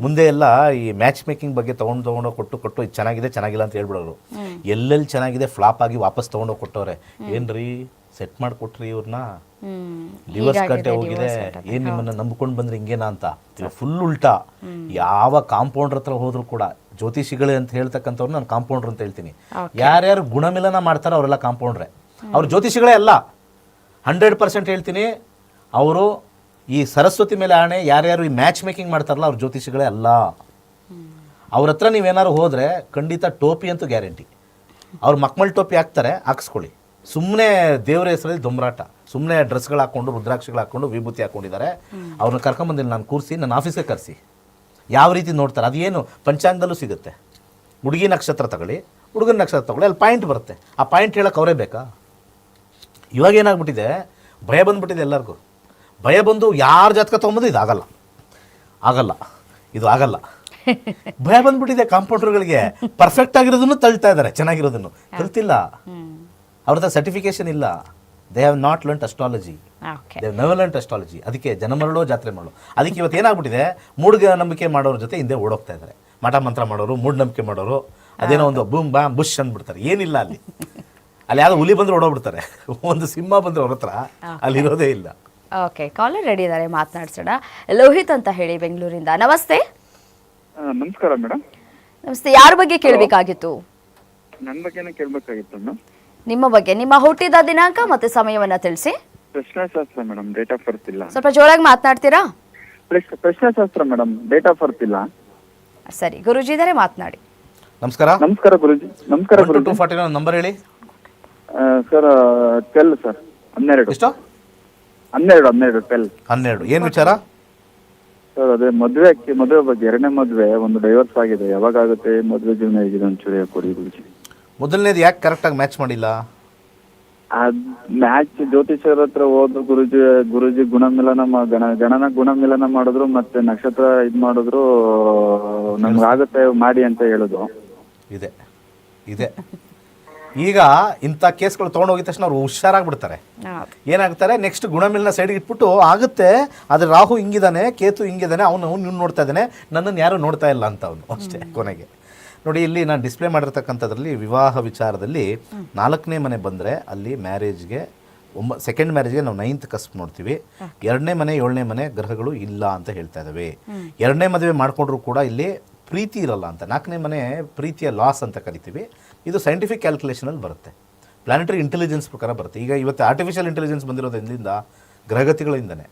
ಮುಂದೆ ಎಲ್ಲ ಈ ಮ್ಯಾಚ್ ಮೇಕಿಂಗ್ ಬಗ್ಗೆ ತೊಗೊಂಡು ತೊಗೊಂಡು ಕೊಟ್ಟು ಕೊಟ್ಟು ಇದು ಚೆನ್ನಾಗಿದೆ ಚೆನ್ನಾಗಿಲ್ಲ ಅಂತ ಹೇಳ್ಬಿಡೋರು. ಎಲ್ಲೆಲ್ಲಿ ಚೆನ್ನಾಗಿದೆ ಫ್ಲಾಪ್ ಆಗಿ ವಾಪಸ್ ತೊಗೊಂಡೋಗಿ ಕೊಟ್ಟವ್ರೆ. ಏನ್ರಿ? ಸೆಟ್ ಮಾಡಿಕೊಟ್ರಿ ಇವ್ರನ್ನ ದಿವಸ ಕಟ್ಟೆ ಹೋಗಿದೆ. ಏನ್ ನಿಮ್ಮನ್ನ ನಂಬ್ಕೊಂಡು ಬಂದ್ರೆ ಹಿಂಗೇನಾ ಅಂತ. ಫುಲ್ ಉಲ್ಟಾ. ಯಾವ ಕಾಂಪೌಂಡರ್ ಹತ್ರ ಹೋದ್ರು ಕೂಡ ಜ್ಯೋತಿಷಿಗಳೇ ಅಂತ ಹೇಳ್ತಕ್ಕಂಥವ್ರು ನಾನು ಕಾಂಪೌಂಡರ್ ಅಂತ ಹೇಳ್ತೀನಿ. ಯಾರ್ಯಾರು ಗುಣಮಿಲನ ಮಾಡ್ತಾರೋ ಅವರೆಲ್ಲ ಕಾಂಪೌಂಡ್ರೆ ಅವ್ರು ಜ್ಯೋತಿಷಿಗಳೇ ಅಲ್ಲ. ಹಂಡ್ರೆಡ್ ಪರ್ಸೆಂಟ್ ಹೇಳ್ತೀನಿ ಅವರು ಈ ಸರಸ್ವತಿ ಮೇಲೆ ಆಣೆ ಯಾರ್ಯಾರು ಈ ಮ್ಯಾಚ್ ಮೇಕಿಂಗ್ ಮಾಡ್ತಾರಲ್ಲ ಅವ್ರು ಜ್ಯೋತಿಷಿಗಳೇ ಅಲ್ಲ. ಅವ್ರ ಹತ್ರ ನೀವೇನಾದ್ರು ಹೋದರೆ ಖಂಡಿತ ಟೋಪಿ ಅಂತೂ ಗ್ಯಾರಂಟಿ. ಅವ್ರು ಮಕ್ಮಲ್ ಟೋಪಿ ಹಾಕ್ತಾರೆ ಹಾಕ್ಸ್ಕೊಳ್ಳಿ. ಸುಮ್ಮನೆ ದೇವರ ಹೆಸರಲ್ಲಿ ದೊಂಬರಾಟ ಸುಮ್ಮನೆ ಡ್ರೆಸ್ಗಳು ಹಾಕ್ಕೊಂಡು ರುದ್ರಾಕ್ಷಿಗಳು ಹಾಕ್ಕೊಂಡು ವಿಭೂತಿ ಹಾಕ್ಕೊಂಡಿದ್ದಾರೆ. ಅವ್ರನ್ನ ಕರ್ಕೊಂಬಂದಿಲ್ಲ ನಾನು ಕೂರಿಸಿ ನನ್ನ ಆಫೀಸ್ಗೆ ಕರೆಸಿ. ಯಾವ ರೀತಿ ನೋಡ್ತಾರೆ? ಅದೇನು? ಪಂಚಾಂಗದಲ್ಲೂ ಸಿಗುತ್ತೆ. ಹುಡುಗಿ ನಕ್ಷತ್ರ ತಗೊಳ್ಳಿ ಹುಡುಗನ ನಕ್ಷತ್ರ ತಗೊಳ್ಳಿ ಅಲ್ಲಿ ಪಾಯಿಂಟ್ ಬರುತ್ತೆ. ಆ ಪಾಯಿಂಟ್ ಹೇಳಕ್ಕೆ ಅವರೇ ಬೇಕಾ? ಇವಾಗ ಏನಾಗ್ಬಿಟ್ಟಿದೆ? ಭಯ ಬಂದ್ಬಿಟ್ಟಿದೆ ಎಲ್ಲರಿಗೂ. ಭಯ ಬಂದು ಯಾರ ಜಾತಕ ತೊಗೊಂಬಂದು ಇದು ಆಗಲ್ಲ. ಆಗಲ್ಲ. ಇದು ಆಗಲ್ಲ. ಭಯ ಬಂದ್ಬಿಟ್ಟಿದೆ ಕಾಂಪೌಂಡರ್ಗಳಿಗೆ. ಪರ್ಫೆಕ್ಟ್ ಆಗಿರೋದನ್ನು ತಳ್ತಾ ಇದ್ದಾರೆ ಚೆನ್ನಾಗಿರೋದನ್ನು. ಕಲ್ತಿಲ್ಲ ಅವ್ರ ಸರ್ಟಿಫಿಕೇಶನ್ ಇಲ್ಲ. They have not learn astrology they never astrology ಅದಕ್ಕೆ ಜನ ಮರಳೋ ಜಾತ್ರೆ ಮಾಡೋ ಅದಕ್ಕೆ ಇವತ್ತು ಏನಾಗ್ಬಿಟ್ಟಿದೆ? ಮೂಢ ನಂಬಿಕೆ ಮಾಡೋರ ಜೊತೆ ಹಿಂದೆ ಓಡೋಗ್ತಾ ಇದ್ದಾರೆ ಮಠ ಮಂತ್ರ ಮಾಡೋರು ಮೂಢನಂಬಿಕೆ ಮಾಡೋರು ಅದೇನೋ ಒಂದು ಬೂಮ್ ಬಾಮ್ ಬುಷ್ ಅಂದ್ಬಿಡ್ತಾರೆ. ಏನಿಲ್ಲ ಅಲ್ಲಿ. ಅಲ್ಲಿ ಯಾವ್ದೋ ಹುಲಿ ಬಂದ್ರೆ ಓಡೋಗ್ಬಿಡ್ತಾರೆ. ಒಂದು ಸಿಂಹ ಬಂದ್ರೆ ಅವ್ರ ಹತ್ರ ಅಲ್ಲಿ ಇರೋದೇ ಇಲ್ಲ. ಓಕೆ ಕಾಲರ್ ರೆಡಿ ಇದ್ದಾರೆ ಮಾತನಾಡ್ಸೋಣ. ಲೋಹಿತ್ ಅಂತ ಹೇಳಿ ಬೆಂಗಳೂರಿಂದ. ನಮಸ್ತೆ. ನಮಸ್ಕಾರ ಮೇಡಮ್ ನಮಸ್ತೆ ಯಾರ ಬಗ್ಗೆ ಕೇಳಬೇಕಾಗಿತ್ತು? ನನ್ನ ಬಗ್ಗೆನೇ ಕೇಳಬೇಕಾಗಿತ್ತು ಮೇಡಮ್ ನಿಮ್ಮ ಬಗ್ಗೆ ನಿಮ್ಮ ಹುಟ್ಟಿದ ದಿನಾಂಕ ಮತ್ತೆ ಸಮಯವನ್ನ ತಿಳಿಸಿ. ಪ್ರಶ್ನಾಶಾಸ್ತ್ರ ಮೇಡಮ್ ಡೇಟ್ ಆಫ್ ಬರ್ತ್ ಇಲ್ಲ. ಸ್ವಲ್ಪ ಜೋರಾಗಿ ಮಾತನಾಡ್ತೀರಾ? ಪ್ರಶ್- ಪ್ರಶ್ನಾಶಾಸ್ತ್ರ ಮೇಡಮ್ ಡೇಟ್ ಆಫ್ ಬರ್ತ್ ಇಲ್ಲ. ಸರಿ ಗುರುಜಿ ಇದ್ದಾರೆ ಮಾತನಾಡಿ. ನಮಸ್ಕಾರ. ನಮಸ್ಕಾರ ಗುರುಜಿ ನಮಸ್ಕಾರ ಟು ಗುರುಜಿ. ಫಾರ್ಟಿ ನಂಬರ್ ಹೇಳಿ. ಸರ್ ಟ್ವೆಲ್ ಸರ್ ಹನ್ನೆರಡು. ಎಷ್ಟು? ಹನ್ನೆರಡು ಹನ್ನೆರಡು ಟ್ವೆಲ್ ಹನ್ನೆರಡು. ಏನು ವಿಚಾರ? ಸರ್ ಅದೇ ಮದುವೆ ಮದುವೆ ಬಗ್ಗೆ ಎರಡನೇ ಮದುವೆ ಒಂದು ಡೈವರ್ಸ್ ಆಗಿದೆ. ಯಾವಾಗ ಆಗುತ್ತೆ ಮದುವೆ ಜೀವನ ಹೇಗಿದೆ ಒಂಚೂರು ಕೊಡಿ ಗುರುಜಿ. ಮೊದಲನೇದು ಯಾಕೆ ಕರೆಕ್ಟಾಗಿ ಮ್ಯಾಚ್ ಮಾಡಿಲ್ಲ? ಮ್ಯಾಚ್ ಜ್ಯೋತಿಷರ ಹತ್ರ ಹೋದ್ರು ಗುರುಜಿ ಗುರುಜಿ ಗುಣಮಿಲನ ಗಣ ಗಣನ ಗುಣಮಿಲನ ಮಾಡಿದ್ರು ಮತ್ತೆ ನಕ್ಷತ್ರ ಇದ್ ಮಾಡಿದ್ರು ನಮ್ಗಾಗುತ್ತೆ ಮಾಡಿ ಅಂತ ಹೇಳುದು. ಇದೆ ಇದೆ. ಈಗ ಇಂಥ ಕೇಸ್ಗಳು ತೊಗೊಂಡೋಗಿದ ತಕ್ಷಣ ಅವ್ರು ಹುಷಾರಾಗ್ಬಿಡ್ತಾರೆ. ಏನಾಗ್ತಾರೆ ನೆಕ್ಸ್ಟ್ ಗುಣಮಿಲ್ನ ಸೈಡ್ಗೆ ಇಟ್ಬಿಟ್ಟು ಆಗುತ್ತೆ ಆದರೆ ರಾಹು ಹಿಂಗಿದ್ದಾನೆ ಕೇತು ಹಿಂಗಿದ್ದಾನೆ ಅವನು ಅವ್ನು ನೋಡ್ತಾ ಇದ್ದಾನೆ ನನ್ನನ್ನು ಯಾರು ನೋಡ್ತಾ ಇಲ್ಲ ಅಂತ ಅವನು ಅಷ್ಟೇ ಕೊನೆಗೆ. ನೋಡಿ, ಇಲ್ಲಿ ನಾನು ಡಿಸ್ಪ್ಲೇ ಮಾಡಿರ್ತಕ್ಕಂಥದ್ರಲ್ಲಿ ವಿವಾಹ ವಿಚಾರದಲ್ಲಿ ನಾಲ್ಕನೇ ಮನೆ ಬಂದರೆ ಅಲ್ಲಿ ಮ್ಯಾರೇಜ್ಗೆ ಒಂಬ ಸೆಕೆಂಡ್ ಮ್ಯಾರೇಜ್ಗೆ ನಾವು ನೈನ್ತ್ ಕಸ್ಪ್ ನೋಡ್ತೀವಿ. ಎರಡನೇ ಮನೆ, ಏಳನೇ ಮನೆ ಗ್ರಹಗಳು ಇಲ್ಲ ಅಂತ ಹೇಳ್ತಾ ಇದ್ದಾವೆ ಎರಡನೇ ಮದುವೆ ಮಾಡಿಕೊಂಡ್ರು ಕೂಡ ಇಲ್ಲಿ ಪ್ರೀತಿ ಇರಲ್ಲ ಅಂತ. ನಾಲ್ಕನೇ ಮನೆ ಪ್ರೀತಿಯ ಲಾಸ್ ಅಂತ ಕರಿತೀವಿ. ಇದು ಸೈಂಟಿಫಿಕ್ ಕ್ಯಾಲ್ಕುಲೇಷನಲ್ಲಿ ಬರುತ್ತೆ. ಪ್ಲಾನೆಟರಿ ಇಂಟೆಲಿಜೆನ್ಸ್ ಪ್ರಕಾರ ಬರುತ್ತೆ. ಈಗ ಇವತ್ತು ಆರ್ಟಿಫಿಷಿಯಲ್ ಇಂಟೆಲಿಜೆನ್ಸ್ ಬಂದಿರೋದ್ರಿಂದ, ಗ್ರಹಗತಿಗಳಿಂದನೇ.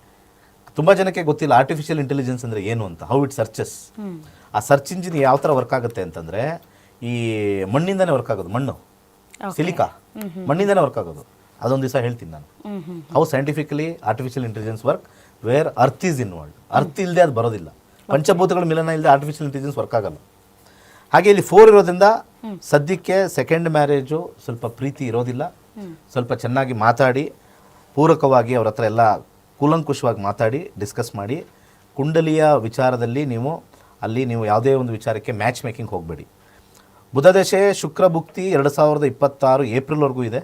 ತುಂಬ ಜನಕ್ಕೆ ಗೊತ್ತಿಲ್ಲ ಆರ್ಟಿಫಿಷಿಯಲ್ ಇಂಟೆಲಿಜೆನ್ಸ್ ಅಂದರೆ ಏನು ಅಂತ ಹೌ ಇಟ್ ಸರ್ಚಸ್ ಆ ಸರ್ಚ್ ಇಂಜಿನ್ ಯಾವ ಥರ ವರ್ಕ್ ಆಗುತ್ತೆ ಅಂತಂದರೆ ಈ ಮಣ್ಣಿಂದನೇ ವರ್ಕ್ ಆಗೋದು ಮಣ್ಣು. ಸಿಲಿಕಾ. ಮಣ್ಣಿಂದನೇ ವರ್ಕ್ ಆಗೋದು. ಅದೊಂದು ದಿವಸ ಹೇಳ್ತೀನಿ ನಾನು. How scientifically artificial intelligence work where earth is involved earth ಇಲ್ಲದೆ ಅದು ಬರೋದಿಲ್ಲ. ಪಂಚಭೂತಗಳ ಮಿಲನ ಇಲ್ಲದೆ ಆರ್ಟಿಫಿಷಿಯಲ್ ಇಂಟೆಲಿಜೆನ್ಸ್ ವರ್ಕ್ ಆಗಲ್ಲ. ಹಾಗೆ ಇಲ್ಲಿ ಫೋರ್ ಇರೋದ್ರಿಂದ ಸದ್ಯಕ್ಕೆ ಸೆಕೆಂಡ್ ಮ್ಯಾರೇಜು ಸ್ವಲ್ಪ ಪ್ರೀತಿ ಇರೋದಿಲ್ಲ. ಸ್ವಲ್ಪ ಚೆನ್ನಾಗಿ ಮಾತಾಡಿ ಪೂರಕವಾಗಿ ಅವ್ರ ಹತ್ರ ಎಲ್ಲ ಕೂಲಂಕುಷವಾಗಿ ಮಾತಾಡಿ ಡಿಸ್ಕಸ್ ಮಾಡಿ, ಕುಂಡಲಿಯ ವಿಚಾರದಲ್ಲಿ ನೀವು, ಅಲ್ಲಿ ನೀವು ಯಾವುದೇ ಒಂದು ವಿಚಾರಕ್ಕೆ ಮ್ಯಾಚ್ ಮೇಕಿಂಗ್ ಹೋಗಬೇಡಿ. ಬುಧ ದಶೆ, ಶುಕ್ರ ಭುಕ್ತಿ ಎರಡು ಸಾವಿರದ ಇಪ್ಪತ್ತಾರು ಏಪ್ರಿಲ್ವರೆಗೂ ಇದೆ.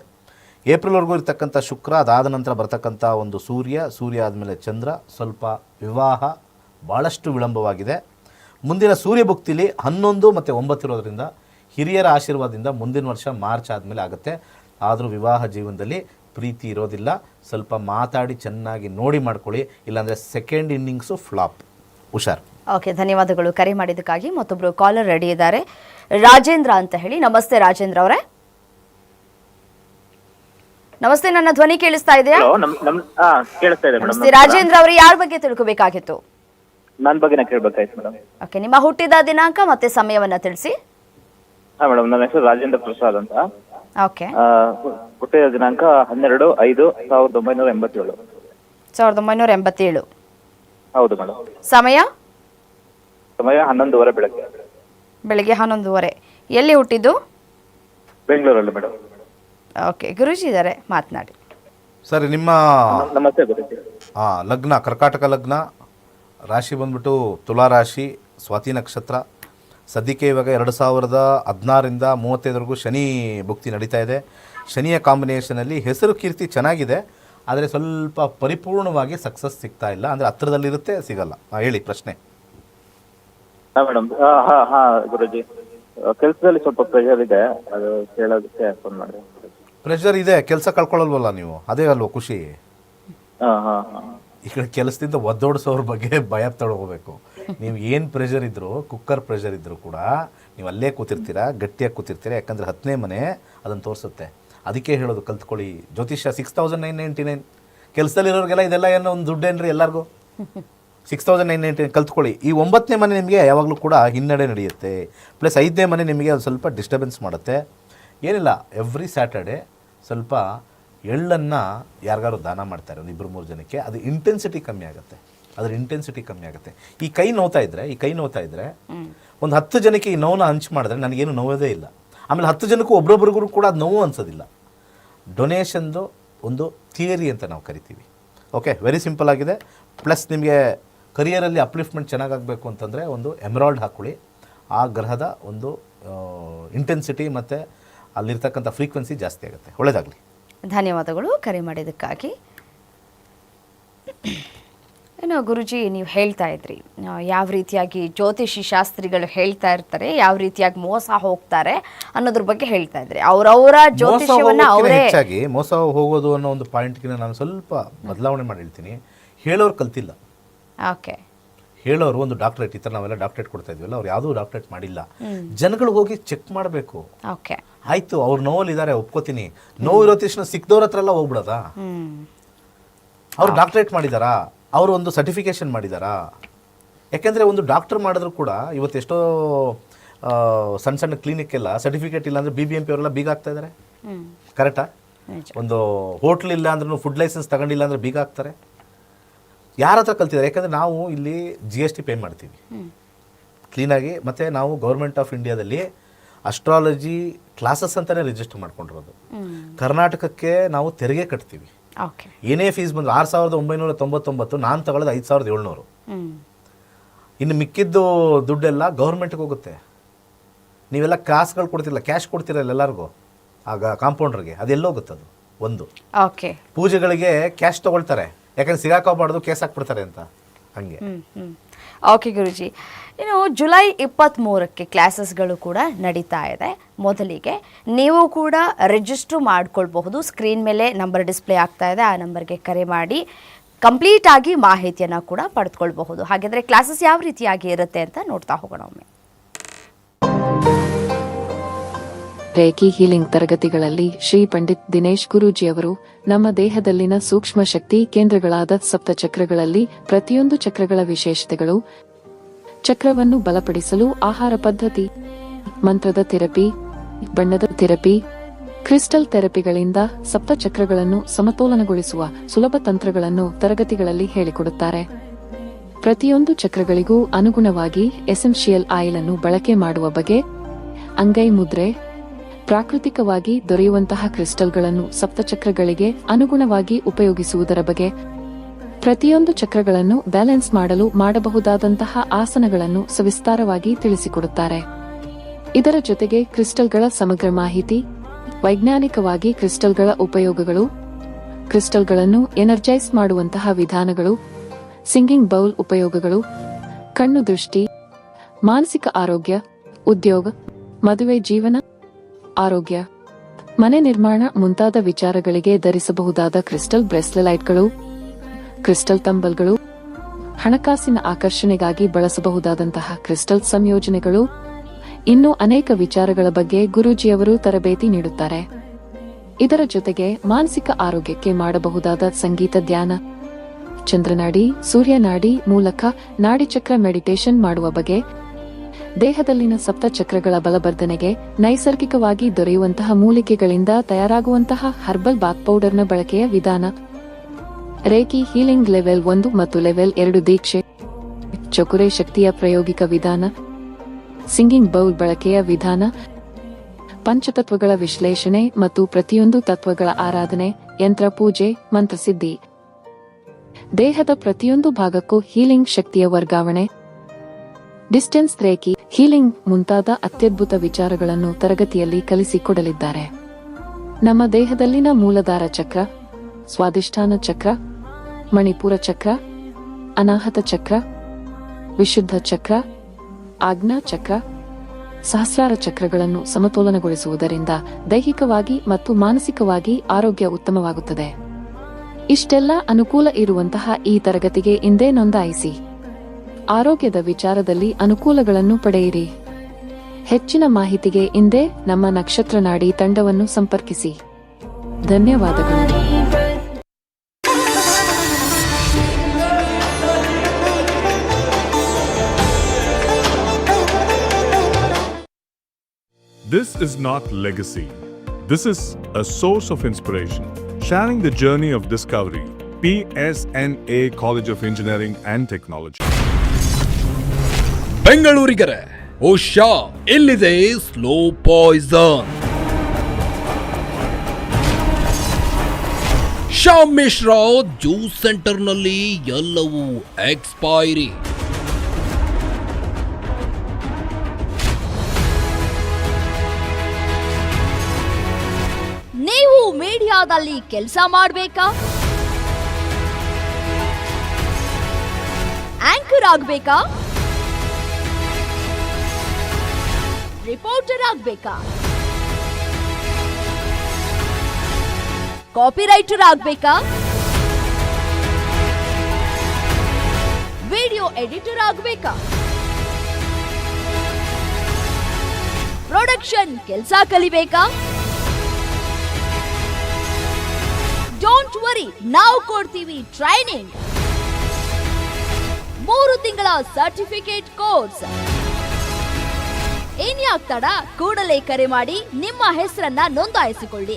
ಏಪ್ರಿಲ್ವರೆಗೂ ಇರತಕ್ಕಂಥ ಶುಕ್ರ, ಅದಾದ ನಂತರ ಬರತಕ್ಕಂಥ ಒಂದು ಸೂರ್ಯ ಸೂರ್ಯ ಆದಮೇಲೆ ಚಂದ್ರ, ಸ್ವಲ್ಪ ವಿವಾಹ ಭಾಳಷ್ಟು ವಿಳಂಬವಾಗಿದೆ. ಮುಂದಿನ ಸೂರ್ಯ ಭುಕ್ತಿಲಿ ಹನ್ನೊಂದು ಮತ್ತು ಒಂಬತ್ತಿರೋದ್ರಿಂದ ಹಿರಿಯರ ಆಶೀರ್ವಾದದಿಂದ ಮುಂದಿನ ವರ್ಷ ಮಾರ್ಚ್ ಆದಮೇಲೆ ಆಗುತ್ತೆ. ಆದರೂ ವಿವಾಹ ಜೀವನದಲ್ಲಿ ಪ್ರೀತಿ ಇರೋದಿಲ್ಲ. ಸ್ವಲ್ಪ ಮಾತಾಡಿ ಚೆನ್ನಾಗಿ ನೋಡಿ ಮಾಡ್ಕೊಳ್ಳಿ. ಇಲ್ಲಾಂದ್ರೆ ಸೆಕೆಂಡ್ ಇನ್ನಿಂಗ್ಸು ಫ್ಲಾಪ್ ಹುಷಾರ್. ಓಕೆ ಧನ್ಯವಾದಗಳು. ಕರೆ ಮಾಡಿದ್ದಕ್ಕಾಗಿ ಮತ್ತೊಬ್ರು ಕಾಲರ್ ರೆಡಿ ಇದ್ದಾರೆ. ರಾಜೇಂದ್ರ ಅಂತ ಹೇಳಿ. ನಮಸ್ತೆ ರಾಜೇಂದ್ರ ಅವರೇ. ನಮಸ್ತೆ ನನ್ನ ಧ್ವನಿ ಕೇಳಿಸ್ತಾ ಇದೆಯಾ? ಹಲೋ ನಮ್ ನಮ್ ಹಾ ಕೇಳಿಸ್ತಾ ಇದೆ ಮೇಡಮ್. ನಮಸ್ತೆ ರಾಜೇಂದ್ರ ಅವರು ಯಾರ ಬಗ್ಗೆ ತಿಳ್ಕೊಬೇಕಾಗಿತ್ತು? ನನ್ನ ಬಗ್ಗೆ ಕೇಳ್ಬೇಕಾಯ್ತು ಮೇಡಮ್. ಓಕೆ ನಿಮ್ಮ ಹುಟ್ಟಿದ ದಿನಾಂಕ ಮತ್ತೆ ಸಮಯವನ್ನ ತಿಳಿಸಿ. ಹಾ ಮೇಡಮ್. ನನ್ನ ಹೆಸರು ರಾಜೇಂದ್ರ ಪ್ರಸಾದ್ ಅಂತ. ಓಕೆ. ಹುಟ್ಟಿದ ದಿನಾಂಕ ಹನ್ನೆರಡು ಐದು ಸಾವಿರದ ಒಂಬೈನೂರ ಎಂಬತ್ತೇಳು. ಸಾವಿರದ ಒಂಬೈನೂರ ಎಂಬತ್ತೇಳು. ಹೌದು ಮೇಡಮ್. ಸಮಯ? ಸಮಯ ಹನ್ನೊಂದುವರೆ ಬೆಳಗ್ಗೆ. ಬೆಳಿಗ್ಗೆ ಹನ್ನೊಂದುವರೆ. ಎಲ್ಲಿ ಹುಟ್ಟಿದ್ದು? ಬೆಂಗಳೂರಲ್ಲಿ ಮೇಡಮ್. ಓಕೆ ಗುರುಜಿ ಇದ್ದಾರೆ ಮಾತನಾಡಿ. ಸರಿ ನಿಮ್ಮ ನಮಸ್ತೆ ಗುರುಜಿ. ಆ, ಲಗ್ನ ಕರ್ಕಾಟಕ ಲಗ್ನ ರಾಶಿ ಬಂದ್ಬಿಟ್ಟು ತುಲಾ ರಾಶಿ ಸ್ವಾತಿ ನಕ್ಷತ್ರ ಸದ್ಯಕ್ಕೆ ಇವಾಗ ಎರಡು ಸಾವಿರದ ಹದಿನಾರರಿಂದ ಮೂವತ್ತೈದರವರೆಗೂ ಶನಿ ಭುಕ್ತಿ ನಡೀತಾ ಇದೆ. ಶನಿಯ ಕಾಂಬಿನೇಷನಲ್ಲಿ ಹೆಸರು ಕೀರ್ತಿ ಚೆನ್ನಾಗಿದೆ ಆದರೆ ಸ್ವಲ್ಪ ಪರಿಪೂರ್ಣವಾಗಿ ಸಕ್ಸಸ್ ಸಿಗ್ತಾ ಇಲ್ಲ. ಅಂದರೆ ಹತ್ರದಲ್ಲಿರುತ್ತೆ ಸಿಗಲ್ಲ. ಹೇಳಿ ಪ್ರಶ್ನೆ. ಮೇಡಮ್ ಹಾ ಹಾ ಗುರುಜಿ. ಕೆಲಸದಲ್ಲಿ ಸ್ವಲ್ಪ ಪ್ರೆಷರ್ ಇದೆ. ಅದು ಕೇಳೋದಕ್ಕೆ ಫೋನ್ ಮಾಡಿ ಪ್ರೆಷರ್ ಇದೆ ಕೆಲಸ ಕಳ್ಕೊಳ್ಳಲ್ವಲ್ಲ ನೀವು? ಅದೇ ಅಲ್ವ ಖುಷಿ? ಹಾ ಹಾ ಹಾ. ಈ ಕಡೆ ಕೆಲಸದಿಂದ ಒದ್ದೋಡಿಸೋರ ಬಗ್ಗೆ ಭಯ ತಗೊಳ್ಕೋಬೇಕು ನೀವು ಏನು ಪ್ರೆಷರ್ ಇದ್ದರೂ ಕುಕ್ಕರ್ ಪ್ರೆಷರ್ ಇದ್ದರೂ ಕೂಡ ನೀವು ಅಲ್ಲೇ ಕೂತಿರ್ತೀರಾ, ಗಟ್ಟಿಯಾಗಿ ಕೂತಿರ್ತೀರಾ, ಯಾಕಂದರೆ ಹತ್ತನೇ ಮನೆ ಅದನ್ನು ತೋರಿಸುತ್ತೆ. ಅದಕ್ಕೆ ಹೇಳೋದು ಕಲ್ತ್ಕೊಳ್ಳಿ. ಜ್ಯೋತಿಷ್ಯ six thousand nine ninety nine ಕೆಲಸದಲ್ಲಿರೋರಿಗೆಲ್ಲ ಇದೆಲ್ಲ ಏನೋ ಒಂದು ದುಡ್ಡೇನ್ರಿ ಎಲ್ಲರಿಗೂ? ಸಿಕ್ಸ್ ತೌಸಂಡ್ ನೈನ್ ನೈಂಟಿ ಕಲ್ತ್ಕೊಳ್ಳಿ. ಈ ಒಂಬತ್ತನೇ ಮನೆ ನಿಮಗೆ ಯಾವಾಗಲೂ ಕೂಡ ಹಿನ್ನಡೆ ನಡೆಯುತ್ತೆ. ಪ್ಲಸ್ ಐದನೇ ಮನೆ ನಿಮಗೆ ಅದು ಸ್ವಲ್ಪ ಡಿಸ್ಟರ್ಬೆನ್ಸ್ ಮಾಡುತ್ತೆ. ಏನಿಲ್ಲ ಎವ್ರಿ ಸ್ಯಾಟರ್ಡೆ ಸ್ವಲ್ಪ ಎಳ್ಳನ್ನು ಯಾರಿಗಾರು ದಾನ ಮಾಡ್ತಾರೆ, ಒಂದು ಇಬ್ಬರು ಮೂರು ಜನಕ್ಕೆ. ಅದು ಇಂಟೆನ್ಸಿಟಿ ಕಮ್ಮಿ ಆಗುತ್ತೆ. ಅದ್ರ ಇಂಟೆನ್ಸಿಟಿ ಕಮ್ಮಿ ಆಗುತ್ತೆ. ಈ ಕೈ ನೋವ್ತಾ ಇದ್ರೆ, ಈ ಕೈ ನೋವ್ತಾ ಇದ್ರೆ ಒಂದು ಹತ್ತು ಜನಕ್ಕೆ ಈ ನೋವನ್ನ ಹಂಚು ಮಾಡಿದ್ರೆ ನನಗೇನು ನೋವೋದೇ ಇಲ್ಲ. ಆಮೇಲೆ ಹತ್ತು ಜನಕ್ಕೂ ಒಬ್ರೊಬ್ರಿಗೂ ಕೂಡ ಅದು ನೋವು ಅನ್ಸೋದಿಲ್ಲ. ಡೊನೇಷನ್ದು ಒಂದು ಥಿಯರಿ ಅಂತ ನಾವು ಕರಿತೀವಿ. ಓಕೆ ವೆರಿ ಸಿಂಪಲ್ ಆಗಿದೆ. ಪ್ಲಸ್ ನಿಮಗೆ ಕರಿಯರಲ್ಲಿ ಅಪ್ಲಿಫ್ಟ್ಮೆಂಟ್ ಚೆನ್ನಾಗಾಗಬೇಕು ಅಂತಂದರೆ ಒಂದು ಎಮ್ರಾಲ್ಡ್ ಹಾಕ್ಕೊಳ್ಳಿ ಆ ಗ್ರಹದ ಒಂದು ಇಂಟೆನ್ಸಿಟಿ ಮತ್ತು ಅಲ್ಲಿರ್ತಕ್ಕಂಥ ಫ್ರೀಕ್ವೆನ್ಸಿ ಜಾಸ್ತಿ ಆಗುತ್ತೆ. ಒಳ್ಳೆಯದಾಗಲಿ ಧನ್ಯವಾದಗಳು. ಕರೆ ಮಾಡಿದ್ದಕ್ಕಾಗಿ. ಏನು ಗುರುಜಿ ನೀವು ಹೇಳ್ತಾ ಇದ್ರಿ. ಯಾವ ರೀತಿಯಾಗಿ ಜ್ಯೋತಿಷಿ ಶಾಸ್ತ್ರಿಗಳು ಹೇಳ್ತಾ ಇರ್ತಾರೆ ಯಾವ ರೀತಿಯಾಗಿ ಮೋಸ ಹೋಗ್ತಾರೆ ಅನ್ನೋದ್ರ ಬಗ್ಗೆ ಹೇಳ್ತಾ ಇದ್ರಿ. ಅವರವರ ಜ್ಯೋತಿಷ್ಯವನ್ನ ಅವರೇ ಹೆಚ್ಚಾಗಿ ಮೋಸ ಹೋಗೋದು ಅನ್ನೋ ಒಂದು ಪಾಯಿಂಟ್ಗಿನ ನಾನು ಸ್ವಲ್ಪ ಬದಲಾವಣೆ ಮಾಡಿ ಹೇಳ್ತೀನಿ. ಹೇಳೋರು ಕಲ್ತಿಲ್ಲ. ಓಕೆ. ಹೇಳೋರು ಒಂದು ಡಾಕ್ಟ್ರೇಟ್ ಈ ಥರ ನಾವೆಲ್ಲ ಡಾಕ್ಟ್ರೇಟ್ ಕೊಡ್ತಾ ಇದ್ವಲ್ಲ ಅವ್ರು ಯಾವುದೂ ಡಾಕ್ಟ್ರೇಟ್ ಮಾಡಿಲ್ಲ. ಜನಗಳು ಹೋಗಿ ಚೆಕ್ ಮಾಡಬೇಕು. ಓಕೆ. ಆಯ್ತು ಅವ್ರು ನೋವಲ್ಲಿ ಇದಾರೆ ಒಪ್ಕೋತೀನಿ. ನೋವು ಇರೋ ತಕ್ಷಣ ಸಿಕ್ಕದವ್ರ ಹತ್ರ ಎಲ್ಲ ಹೋಗ್ಬಿಡೋದಾ? ಅವ್ರು ಡಾಕ್ಟ್ರೇಟ್ ಮಾಡಿದಾರಾ? ಅವರು ಒಂದು ಸರ್ಟಿಫಿಕೇಷನ್ ಮಾಡಿದಾರಾ? ಯಾಕೆಂದರೆ ಒಂದು ಡಾಕ್ಟರ್ ಮಾಡಿದ್ರು ಕೂಡ ಇವತ್ತು ಎಷ್ಟೋ ಸಣ್ಣ ಸಣ್ಣ ಕ್ಲಿನಿಕ್ ಎಲ್ಲ ಸರ್ಟಿಫಿಕೇಟ್ ಇಲ್ಲ ಅಂದರೆ ಬಿ ಬಿ ಎಂ ಪಿ ಅವರೆಲ್ಲ ಬೀಗ ಆಗ್ತಾ ಇದ್ದಾರೆ ಕರೆಕ್ಟಾ ಒಂದು ಹೋಟ್ಲ್ ಇಲ್ಲ ಅಂದ್ರೂ ಫುಡ್ ಲೈಸೆನ್ಸ್ ತಗೊಂಡಿಲ್ಲ ಅಂದರೆ ಬೀಗ ಆಗ್ತಾರೆ ಯಾರ ಹತ್ರ ಕಲ್ತಿದ್ದಾರೆ? ಯಾಕಂದರೆ ನಾವು ಇಲ್ಲಿ ಜಿ ಎಸ್ ಟಿ ಪೇ ಮಾಡ್ತೀವಿ. ಕ್ಲೀನಾಗಿ ಮತ್ತು ನಾವು ಗೌರ್ಮೆಂಟ್ ಆಫ್ ಇಂಡಿಯಾದಲ್ಲಿ ಅಸ್ಟ್ರಾಲಜಿ ಕ್ಲಾಸಸ್ ಅಂತಲೇ ರಿಜಿಸ್ಟರ್ ಮಾಡ್ಕೊಂಡಿರೋದು. ಕರ್ನಾಟಕಕ್ಕೆ ನಾವು ತೆರಿಗೆ ಕಟ್ತೀವಿ. ಏನೇ ಫೀಸ್ ಬಂದರು ಆರು ಸಾವಿರದ ಒಂಬೈನೂರ ತೊಂಬತ್ತೊಂಬತ್ತು ನಾನು ತಗೊಳ್ಳೋದು ಐದು ಸಾವಿರದ ಏಳ್ನೂರು. ಇನ್ನು ಮಿಕ್ಕಿದ್ದು ದುಡ್ಡೆಲ್ಲ ಗೌರ್ಮೆಂಟ್ಗೆ ಹೋಗುತ್ತೆ. ನೀವೆಲ್ಲ ಕಾಸುಗಳು ಕೊಡ್ತಿರಲ್ಲ ಕ್ಯಾಶ್ ಕೊಡ್ತಿರಲ್ಲ ಎಲ್ಲರಿಗೂ ಆಗ ಕಾಂಪೌಂಡ್ರಿಗೆ ಅದೆಲ್ಲೋಗುತ್ತೆ ಅದು? ಒಂದು. ಓಕೆ ಪೂಜೆಗಳಿಗೆ ಕ್ಯಾಶ್ ತೊಗೊಳ್ತಾರೆ. ಯಾಕಂದ್ರೆ ಸಿಗಾಕೋಬಾರ್ದು ಕೇಸ್ ಹಾಕ್ಬಿಡ್ತಾರೆ ಅಂತ. ಹಂಗೆ. ಓಕೆ ಗುರುಜಿ ಇನ್ನು ಜುಲೈ ಇಪ್ಪತ್ತ್ಮೂರಕ್ಕೆ ಕ್ಲಾಸಸ್ಗಳು ಕೂಡ ನಡೀತಾ ಇದೆ. ಮೊದಲಿಗೆ ನೀವು ಕೂಡ ರಿಜಿಸ್ಟರ್ ಮಾಡ್ಕೊಳ್ಬಹುದು. ಸ್ಕ್ರೀನ್ ಮೇಲೆ ನಂಬರ್ ಡಿಸ್ಪ್ಲೇ ಆಗ್ತಾ ಇದೆ. ಆ ನಂಬರ್ಗೆ ಕರೆ ಮಾಡಿ ಕಂಪ್ಲೀಟ್ ಆಗಿ ಮಾಹಿತಿಯನ್ನು ಕೂಡ ಪಡೆದುಕೊಳ್ಬಹುದು. ಹಾಗಿದ್ರೆ ಕ್ಲಾಸಸ್ ಯಾವ ರೀತಿಯಾಗಿ ಇರುತ್ತೆ ಅಂತ ನೋಡ್ತಾ ಹೋಗೋಣ ಒಮ್ಮೆ. ರೇಖಿ ಹೀಲಿಂಗ್ ತರಗತಿಗಳಲ್ಲಿ ಶ್ರೀ ಪಂಡಿತ್ ದಿನೇಶ್ ಗುರೂಜಿಯವರು ನಮ್ಮ ದೇಹದಲ್ಲಿನ ಸೂಕ್ಷ್ಮ ಶಕ್ತಿ ಕೇಂದ್ರಗಳಾದ ಸಪ್ತ ಚಕ್ರಗಳಲ್ಲಿ ಪ್ರತಿಯೊಂದು ಚಕ್ರಗಳ ವಿಶೇಷತೆಗಳು, ಚಕ್ರವನ್ನು ಬಲಪಡಿಸಲು ಆಹಾರ ಪದ್ಧತಿ, ಮಂತ್ರದ ಥೆರಪಿ, ಬಣ್ಣದ ಥೆರಪಿ, ಕ್ರಿಸ್ಟಲ್ ಥೆರಪಿಗಳಿಂದ ಸಪ್ತ ಚಕ್ರಗಳನ್ನು ಸಮತೋಲನಗೊಳಿಸುವ ಸುಲಭ ತಂತ್ರಗಳನ್ನು ತರಗತಿಗಳಲ್ಲಿ ಹೇಳಿಕೊಡುತ್ತಾರೆ. ಪ್ರತಿಯೊಂದು ಚಕ್ರಗಳಿಗೂ ಅನುಗುಣವಾಗಿ ಎಸೆನ್ಷಿಯಲ್ ಆಯಿಲ್ ಅನ್ನು ಬಳಕೆ ಮಾಡುವ ಬಗೆ ಅಂಗೈ ಮುದ್ರೆ ಪ್ರಾಕೃತಿಕವಾಗಿ ದೊರೆಯುವಂತಹ ಕ್ರಿಸ್ಟಲ್ಗಳನ್ನು ಸಪ್ತಚಕ್ರಗಳಿಗೆ ಅನುಗುಣವಾಗಿ ಉಪಯೋಗಿಸುವುದರ ಬಗ್ಗೆ ಪ್ರತಿಯೊಂದು ಚಕ್ರಗಳನ್ನು ಬ್ಯಾಲೆನ್ಸ್ ಮಾಡಲು ಮಾಡಬಹುದಾದಂತಹ ಆಸನಗಳನ್ನು ಸವಿಸ್ತಾರವಾಗಿ ತಿಳಿಸಿಕೊಡುತ್ತಾರೆ. ಇದರ ಜೊತೆಗೆ ಕ್ರಿಸ್ಟಲ್ಗಳ ಸಮಗ್ರ ಮಾಹಿತಿ, ವೈಜ್ಞಾನಿಕವಾಗಿ ಕ್ರಿಸ್ಟಲ್ಗಳ ಉಪಯೋಗಗಳು, ಕ್ರಿಸ್ಟಲ್ಗಳನ್ನು ಎನರ್ಜೈಸ್ ಮಾಡುವಂತಹ ವಿಧಾನಗಳು, ಸಿಂಗಿಂಗ್ ಬೌಲ್ ಉಪಯೋಗಗಳು, ಕಣ್ಣು ದೃಷ್ಟಿ, ಮಾನಸಿಕ ಆರೋಗ್ಯ, ಉದ್ಯೋಗ, ಮದುವೆ ಜೀವನ ಆರೋಗ್ಯ. ಮನೆ ನಿರ್ಮಾಣ ಮುಂತಾದ ವಿಚಾರಗಳಿಗೆ ಧರಿಸಬಹುದಾದ ಕ್ರಿಸ್ಟಲ್ ಬ್ರೆಸ್ಲೆಲೈಟ್ಗಳು, ಕ್ರಿಸ್ಟಲ್ ತಂಬಲ್ಗಳು, ಹಣಕಾಸಿನ ಆಕರ್ಷಣೆಗಾಗಿ ಬಳಸಬಹುದಾದಂತಹ ಕ್ರಿಸ್ಟಲ್ ಸಂಯೋಜನೆಗಳು, ಇನ್ನೂ ಅನೇಕ ವಿಚಾರಗಳ ಬಗ್ಗೆ ಗುರೂಜಿಯವರು ತರಬೇತಿ ನೀಡುತ್ತಾರೆ. ಇದರ ಜೊತೆಗೆ ಮಾನಸಿಕ ಆರೋಗ್ಯಕ್ಕೆ ಮಾಡಬಹುದಾದ ಸಂಗೀತ ಧ್ಯಾನ, ಚಂದ್ರನಾಡಿ, ಸೂರ್ಯನಾಡಿ ಮೂಲಕ ನಾಡಿಚಕ್ರ ಮೆಡಿಟೇಷನ್ ಮಾಡುವ ಬಗೆ ದೇಹದಲ್ಲಿನ ಸಪ್ತ ಚಕ್ರಗಳ ಬಲವರ್ಧನೆಗೆ ನೈಸರ್ಗಿಕವಾಗಿ ದೊರೆಯುವಂತಹ ಮೂಲಿಕೆಗಳಿಂದ ತಯಾರಾಗುವಂತಹ ಹರ್ಬಲ್ ಬಾತ್ ಪೌಡರ್ನ ಬಳಕೆಯ ವಿಧಾನ. ರೇಖಿ ಹೀಲಿಂಗ್ ಲೆವೆಲ್ ಒಂದು ಮತ್ತು ಲೆವೆಲ್ ಎರಡು ದೀಕ್ಷೆ. ಚಕುರೆ ಶಕ್ತಿಯ ಪ್ರಾಯೋಗಿಕ ವಿಧಾನ. ಸಿಂಗಿಂಗ್ ಬೌಲ್ ಬಳಕೆಯ ವಿಧಾನ. ಪಂಚತತ್ವಗಳ ವಿಶ್ಲೇಷಣೆ ಮತ್ತು ಪ್ರತಿಯೊಂದು ತತ್ವಗಳ ಆರಾಧನೆ, ಯಂತ್ರ ಪೂಜೆ, ಮಂತ್ರಸಿದ್ಧಿ. ದೇಹದ ಪ್ರತಿಯೊಂದು ಭಾಗಕ್ಕೂ ಹೀಲಿಂಗ್ ಶಕ್ತಿಯ ವರ್ಗಾವಣೆ. ಡಿಸ್ಟೆನ್ಸ್ ರೇಖಿ ಹೀಲಿಂಗ್ ಮುಂತಾದ ಅತ್ಯದ್ಭುತ ವಿಚಾರಗಳನ್ನು ತರಗತಿಯಲ್ಲಿ ಕಲಿಸಿಕೊಡಲಿದ್ದಾರೆ. ನಮ್ಮ ದೇಹದಲ್ಲಿನ ಮೂಲಧಾರ ಚಕ್ರ ಸ್ವಾದಿಷ್ಠಾನ ಚಕ್ರ, ಮಣಿಪುರ ಚಕ್ರ, ಅನಾಹತ ಚಕ್ರ, ವಿಶುದ್ಧ ಚಕ್ರ, ಆಜ್ಞಾ ಚಕ್ರ, ಸಹಸ್ರಾರ ಚಕ್ರಗಳನ್ನು ಸಮತೋಲನಗೊಳಿಸುವುದರಿಂದ ದೈಹಿಕವಾಗಿ ಮತ್ತು ಮಾನಸಿಕವಾಗಿ ಆರೋಗ್ಯ ಉತ್ತಮವಾಗುತ್ತದೆ. ಇಷ್ಟೆಲ್ಲ ಅನುಕೂಲ ಇರುವಂತಹ ಈ ತರಗತಿಗೆ ಇಂದೇ ನೋಂದಾಯಿಸಿ. ಆರೋಗ್ಯದ ವಿಚಾರದಲ್ಲಿ ಅನುಕೂಲಗಳನ್ನು ಪಡೆಯಿರಿ ಹೆಚ್ಚಿನ ಮಾಹಿತಿಗೆ ಇಂದೇ ನಮ್ಮ ನಕ್ಷತ್ರ ನಾಡಿ ತಂಡವನ್ನು ಸಂಪರ್ಕಿಸಿ ಧನ್ಯವಾದಗಳು This is not legacy. This is a source of inspiration, sharing the journey of discovery. PSNA College of Engineering and Technology. ಬೆಂಗಳೂರಿಗರೆ, ಉಷಾ, ಇಲ್ಲಿದೆ slow poison. Shyam Mishra juice ಸೆಂಟರ್ನಲ್ಲಿ ಎಲ್ಲವೂ ಎಕ್ಸ್ಪೈರಿ. ನೀವು ಮೀಡಿಯಾದಲ್ಲಿ ಕೆಲಸ ಮಾಡಬೇಕಾ? ಆಂಕರ್ ಆಗ್ಬೇಕಾ? ರಿಪೋರ್ಟರ್ ಆಗ್ಬೇಕಾ ಕಾಪಿ ರೈಟರ್ ಆಗ್ಬೇಕಾ ವಿಡಿಯೋ ಎಡಿಟರ್ ಆಗ್ಬೇಕಾ ಪ್ರೊಡಕ್ಷನ್ ಕೆಲಸ ಕಲಿಬೇಕಾ ಡೋಂಟ್ ವರಿ ನಾವು ಕೊಡ್ತೀವಿ ಟ್ರೈನಿಂಗ್ ಮೂರು ತಿಂಗಳ ಸರ್ಟಿಫಿಕೇಟ್ ಕೋರ್ಸ್ ಇನ್ಯಾಕ್ ತಡ ಕೂಡಲೇ ಕರೆ ಮಾಡಿ ನಿಮ್ಮ ಹೆಸರನ್ನ ನೋಂದಾಯಿಸಿಕೊಳ್ಳಿ.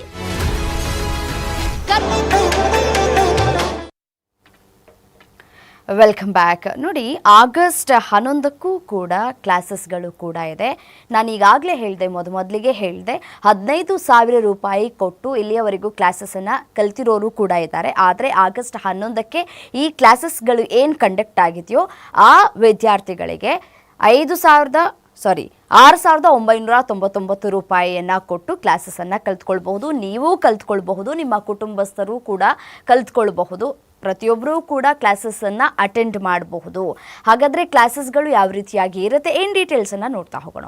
Welcome back. ನೋಡಿ, ಆಗಸ್ಟ್ ಹನ್ನೊಂದಕ್ಕೂ ಕೂಡ ಕ್ಲಾಸಸ್ಗಳು ಕೂಡ ಇದೆ. ನಾನು ಈಗಾಗಲೇ ಹೇಳಿದೆ, ಮೊದ ಮೊದಲಿಗೆ ಹೇಳಿದೆ, ಹದಿನೈದು ಸಾವಿರ ರೂಪಾಯಿ ಕೊಟ್ಟು ಇಲ್ಲಿಯವರೆಗೂ ಕ್ಲಾಸಸನ್ನು ಕಲ್ತಿರೋರು ಕೂಡ ಇದ್ದಾರೆ. ಆದರೆ ಆಗಸ್ಟ್ ಹನ್ನೊಂದಕ್ಕೆ ಈ ಕ್ಲಾಸಸ್ಗಳು ಏನು ಕಂಡಕ್ಟ್ ಆಗಿದೆಯೋ, ಆ ವಿದ್ಯಾರ್ಥಿಗಳಿಗೆ ಐದು ಸಾವಿರದ ಸಾರಿ, ಆರು ಸಾವಿರದ ಒಂಬೈನೂರ ತೊಂಬತ್ತೊಂಬತ್ತು ರೂಪಾಯಿಯನ್ನು ಕೊಟ್ಟು ಕ್ಲಾಸಸನ್ನು ಕಲ್ತ್ಕೊಳ್ಬಹುದು. ನೀವು ಕಲ್ತ್ಕೊಳ್ಬಹುದು, ನಿಮ್ಮ ಕುಟುಂಬಸ್ಥರು ಕೂಡ ಕಲ್ತ್ಕೊಳ್ಬಹುದು. ಪ್ರತಿಯೊಬ್ಬರೂ ಕೂಡ ಕ್ಲಾಸಸ್ಸನ್ನು ಅಟೆಂಡ್ ಮಾಡಬಹುದು. ಹಾಗಾದರೆ ಕ್ಲಾಸಸ್ಗಳು ಯಾವ ರೀತಿಯಾಗಿ ಇರುತ್ತೆ? ಏನು ಡೀಟೇಲ್ಸನ್ನು ನೋಡ್ತಾ ಹೋಗೋಣ.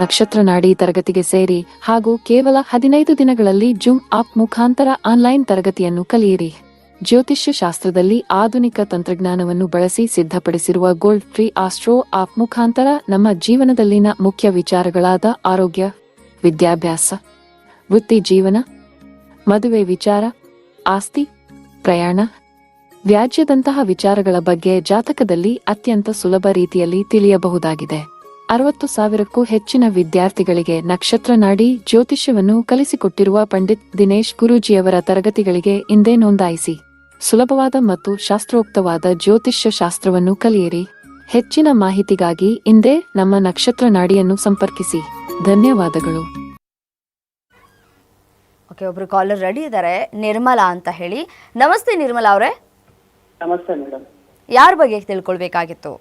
ನಕ್ಷತ್ರ ನಾಡಿ ತರಗತಿಗೆ ಸೇರಿ ಹಾಗೂ ಕೇವಲ ಹದಿನೈದು ದಿನಗಳಲ್ಲಿ ಜೂಮ್ ಆಪ್ ಮುಖಾಂತರ ಆನ್ಲೈನ್ ತರಗತಿಯನ್ನು ಕಲಿಯಿರಿ. ಜ್ಯೋತಿಷ್ಯ ಶಾಸ್ತ್ರದಲ್ಲಿ ಆಧುನಿಕ ತಂತ್ರಜ್ಞಾನವನ್ನು ಬಳಸಿ ಸಿದ್ಧಪಡಿಸಿರುವ ಗೋಲ್ಡ್ ಫ್ರೀ ಆಸ್ಟ್ರೋ ಆಪ್ ಮುಖಾಂತರ ನಮ್ಮ ಜೀವನದಲ್ಲಿನ ಮುಖ್ಯ ವಿಚಾರಗಳಾದ ಆರೋಗ್ಯ, ವಿದ್ಯಾಭ್ಯಾಸ, ವೃತ್ತಿ ಜೀವನ, ಮದುವೆ ವಿಚಾರ, ಆಸ್ತಿ, ಪ್ರಯಾಣ, ವ್ಯಾಜ್ಯದಂತಹ ವಿಚಾರಗಳ ಬಗ್ಗೆ ಜಾತಕದಲ್ಲಿ ಅತ್ಯಂತ ಸುಲಭ ರೀತಿಯಲ್ಲಿ ತಿಳಿಯಬಹುದಾಗಿದೆ. ಅರವತ್ತು ಸಾವಿರಕ್ಕೂ ಹೆಚ್ಚಿನ ವಿದ್ಯಾರ್ಥಿಗಳಿಗೆ ನಕ್ಷತ್ರ ನಾಡಿ ಜ್ಯೋತಿಷ್ಯವನ್ನು ಕಲಿಸಿಕೊಟ್ಟಿರುವ ಪಂಡಿತ್ ದಿನೇಶ್ ಗುರೂಜಿಯವರ ತರಗತಿಗಳಿಗೆ ಇಂದೇ ನೋಂದಾಯಿಸಿ. ಸುಲಭವಾದ ಮತ್ತು ಶಾಸ್ತ್ರೋಕ್ತವಾದ ಜ್ಯೋತಿಷ್ಯ ಶಾಸ್ತ್ರವನ್ನು ಕಲಿಯಿರಿ. ಹೆಚ್ಚಿನ ಮಾಹಿತಿಗಾಗಿ ಇಂದೇ ನಮ್ಮ ನಕ್ಷತ್ರ ನಾಡಿಯನ್ನು ಸಂಪರ್ಕಿಸಿ. ಧನ್ಯವಾದಗಳು. ಓಕೆ ಒಬ್ರು ಕಾಲರ್ ರೆಡಿ ಇದ್ದಾರೆ ನಿರ್ಮಲಾ ಅಂತ ಹೇಳಿ. ನಮಸ್ತೆ ನಿರ್ಮಲಾ ಅವರೇ. ನಮಸ್ತೆ ಮೇಡಮ್. ಯಾರ ಬಗ್ಗೆ ತಿಳ್ಕೊಳ್ಬೇಕಾಗಿತ್ತು?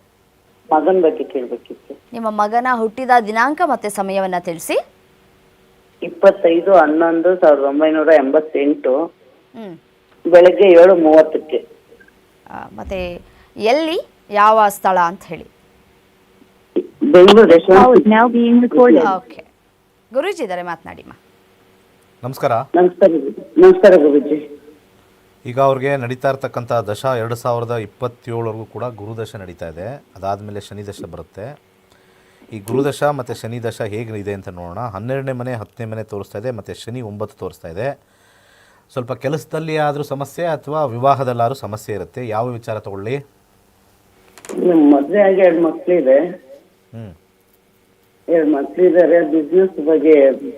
ಮಗನ್ ಬಗ್ಗೆ ಕೇಳಬೇಕಿತ್ತು. ನಿಮ್ಮ ಮಗನ ಹುಟ್ಟಿದ ದಿನಾಂಕ ಮತ್ತೆ ಸಮಯವನ್ನ ತಿಳಿಸಿ. ಇಪ್ಪತ್ತೈದು ಹನ್ನೊಂದು ಸಾವಿರದ ಒಂಬೈನೂರ ಎಂಬತ್ತೆಂಟು. ಹ್ಮ್. ಬೆಳಗ್ಗೆ ಏಳು ಮೂವತ್ತಕ್ಕೆ. ಆ, ಮತ್ತೆ ಎಲ್ಲಿ ಯಾವ ಸ್ಥಳ ಅಂತ ಹೇಳಿ. ಬೆಂಗಳೂರು ಯಶವಂತ ಓಕೆ. ಗುರೂಜಿ ಇದ್ದಾರೆ ಮಾತನಾಡಿ ಮಾ ನಮಸ್ಕಾರ. ನಮಸ್ಕಾರ ಗುರೂಜಿ. ನಮಸ್ಕಾರ ಗುರುಜಿ. ಈಗ ಅವ್ರಿಗೆ ನಡೀತಾ ಇರ್ತಕ್ಕಂಥ ದಶ ಎರಡು ಸಾವಿರದ ಇಪ್ಪತ್ತೇಳವರೆಗೂ ಕೂಡ ಗುರುದಶ ನಡೀತಾ ಇದೆ. ಅದಾದಮೇಲೆ ಶನಿ ದಶ ಬರುತ್ತೆ. ಈ ಗುರುದಶ ಮತ್ತು ಶನಿ ದಶ ಹೇಗೆ ಇದೆ ಅಂತ ನೋಡೋಣ. ಹನ್ನೆರಡನೇ ಮನೆ ಹತ್ತನೇ ಮನೆ ತೋರಿಸ್ತಾ ಇದೆ ಮತ್ತು ಶನಿ ಒಂಬತ್ತು ತೋರಿಸ್ತಾ ಇದೆ. ಸ್ವಲ್ಪ ಕೆಲಸದಲ್ಲಿ ಆದರೂ ಸಮಸ್ಯೆ ಅಥವಾ ವಿವಾಹದಲ್ಲಾದ್ರೂ ಸಮಸ್ಯೆ ಇರುತ್ತೆ. ಯಾವ ವಿಚಾರ ತಗೊಳ್ಳಿ? ಮದುವೆ ಆಗಿ ಎರಡು ಮಕ್ಳಿದೆ. ಹ್ಞೂ ಎರಡು ಮಕ್ಕಳಿದ್ದಾರೆ ಬಿಸ್ನೆಸ್ ಬಗ್ಗೆ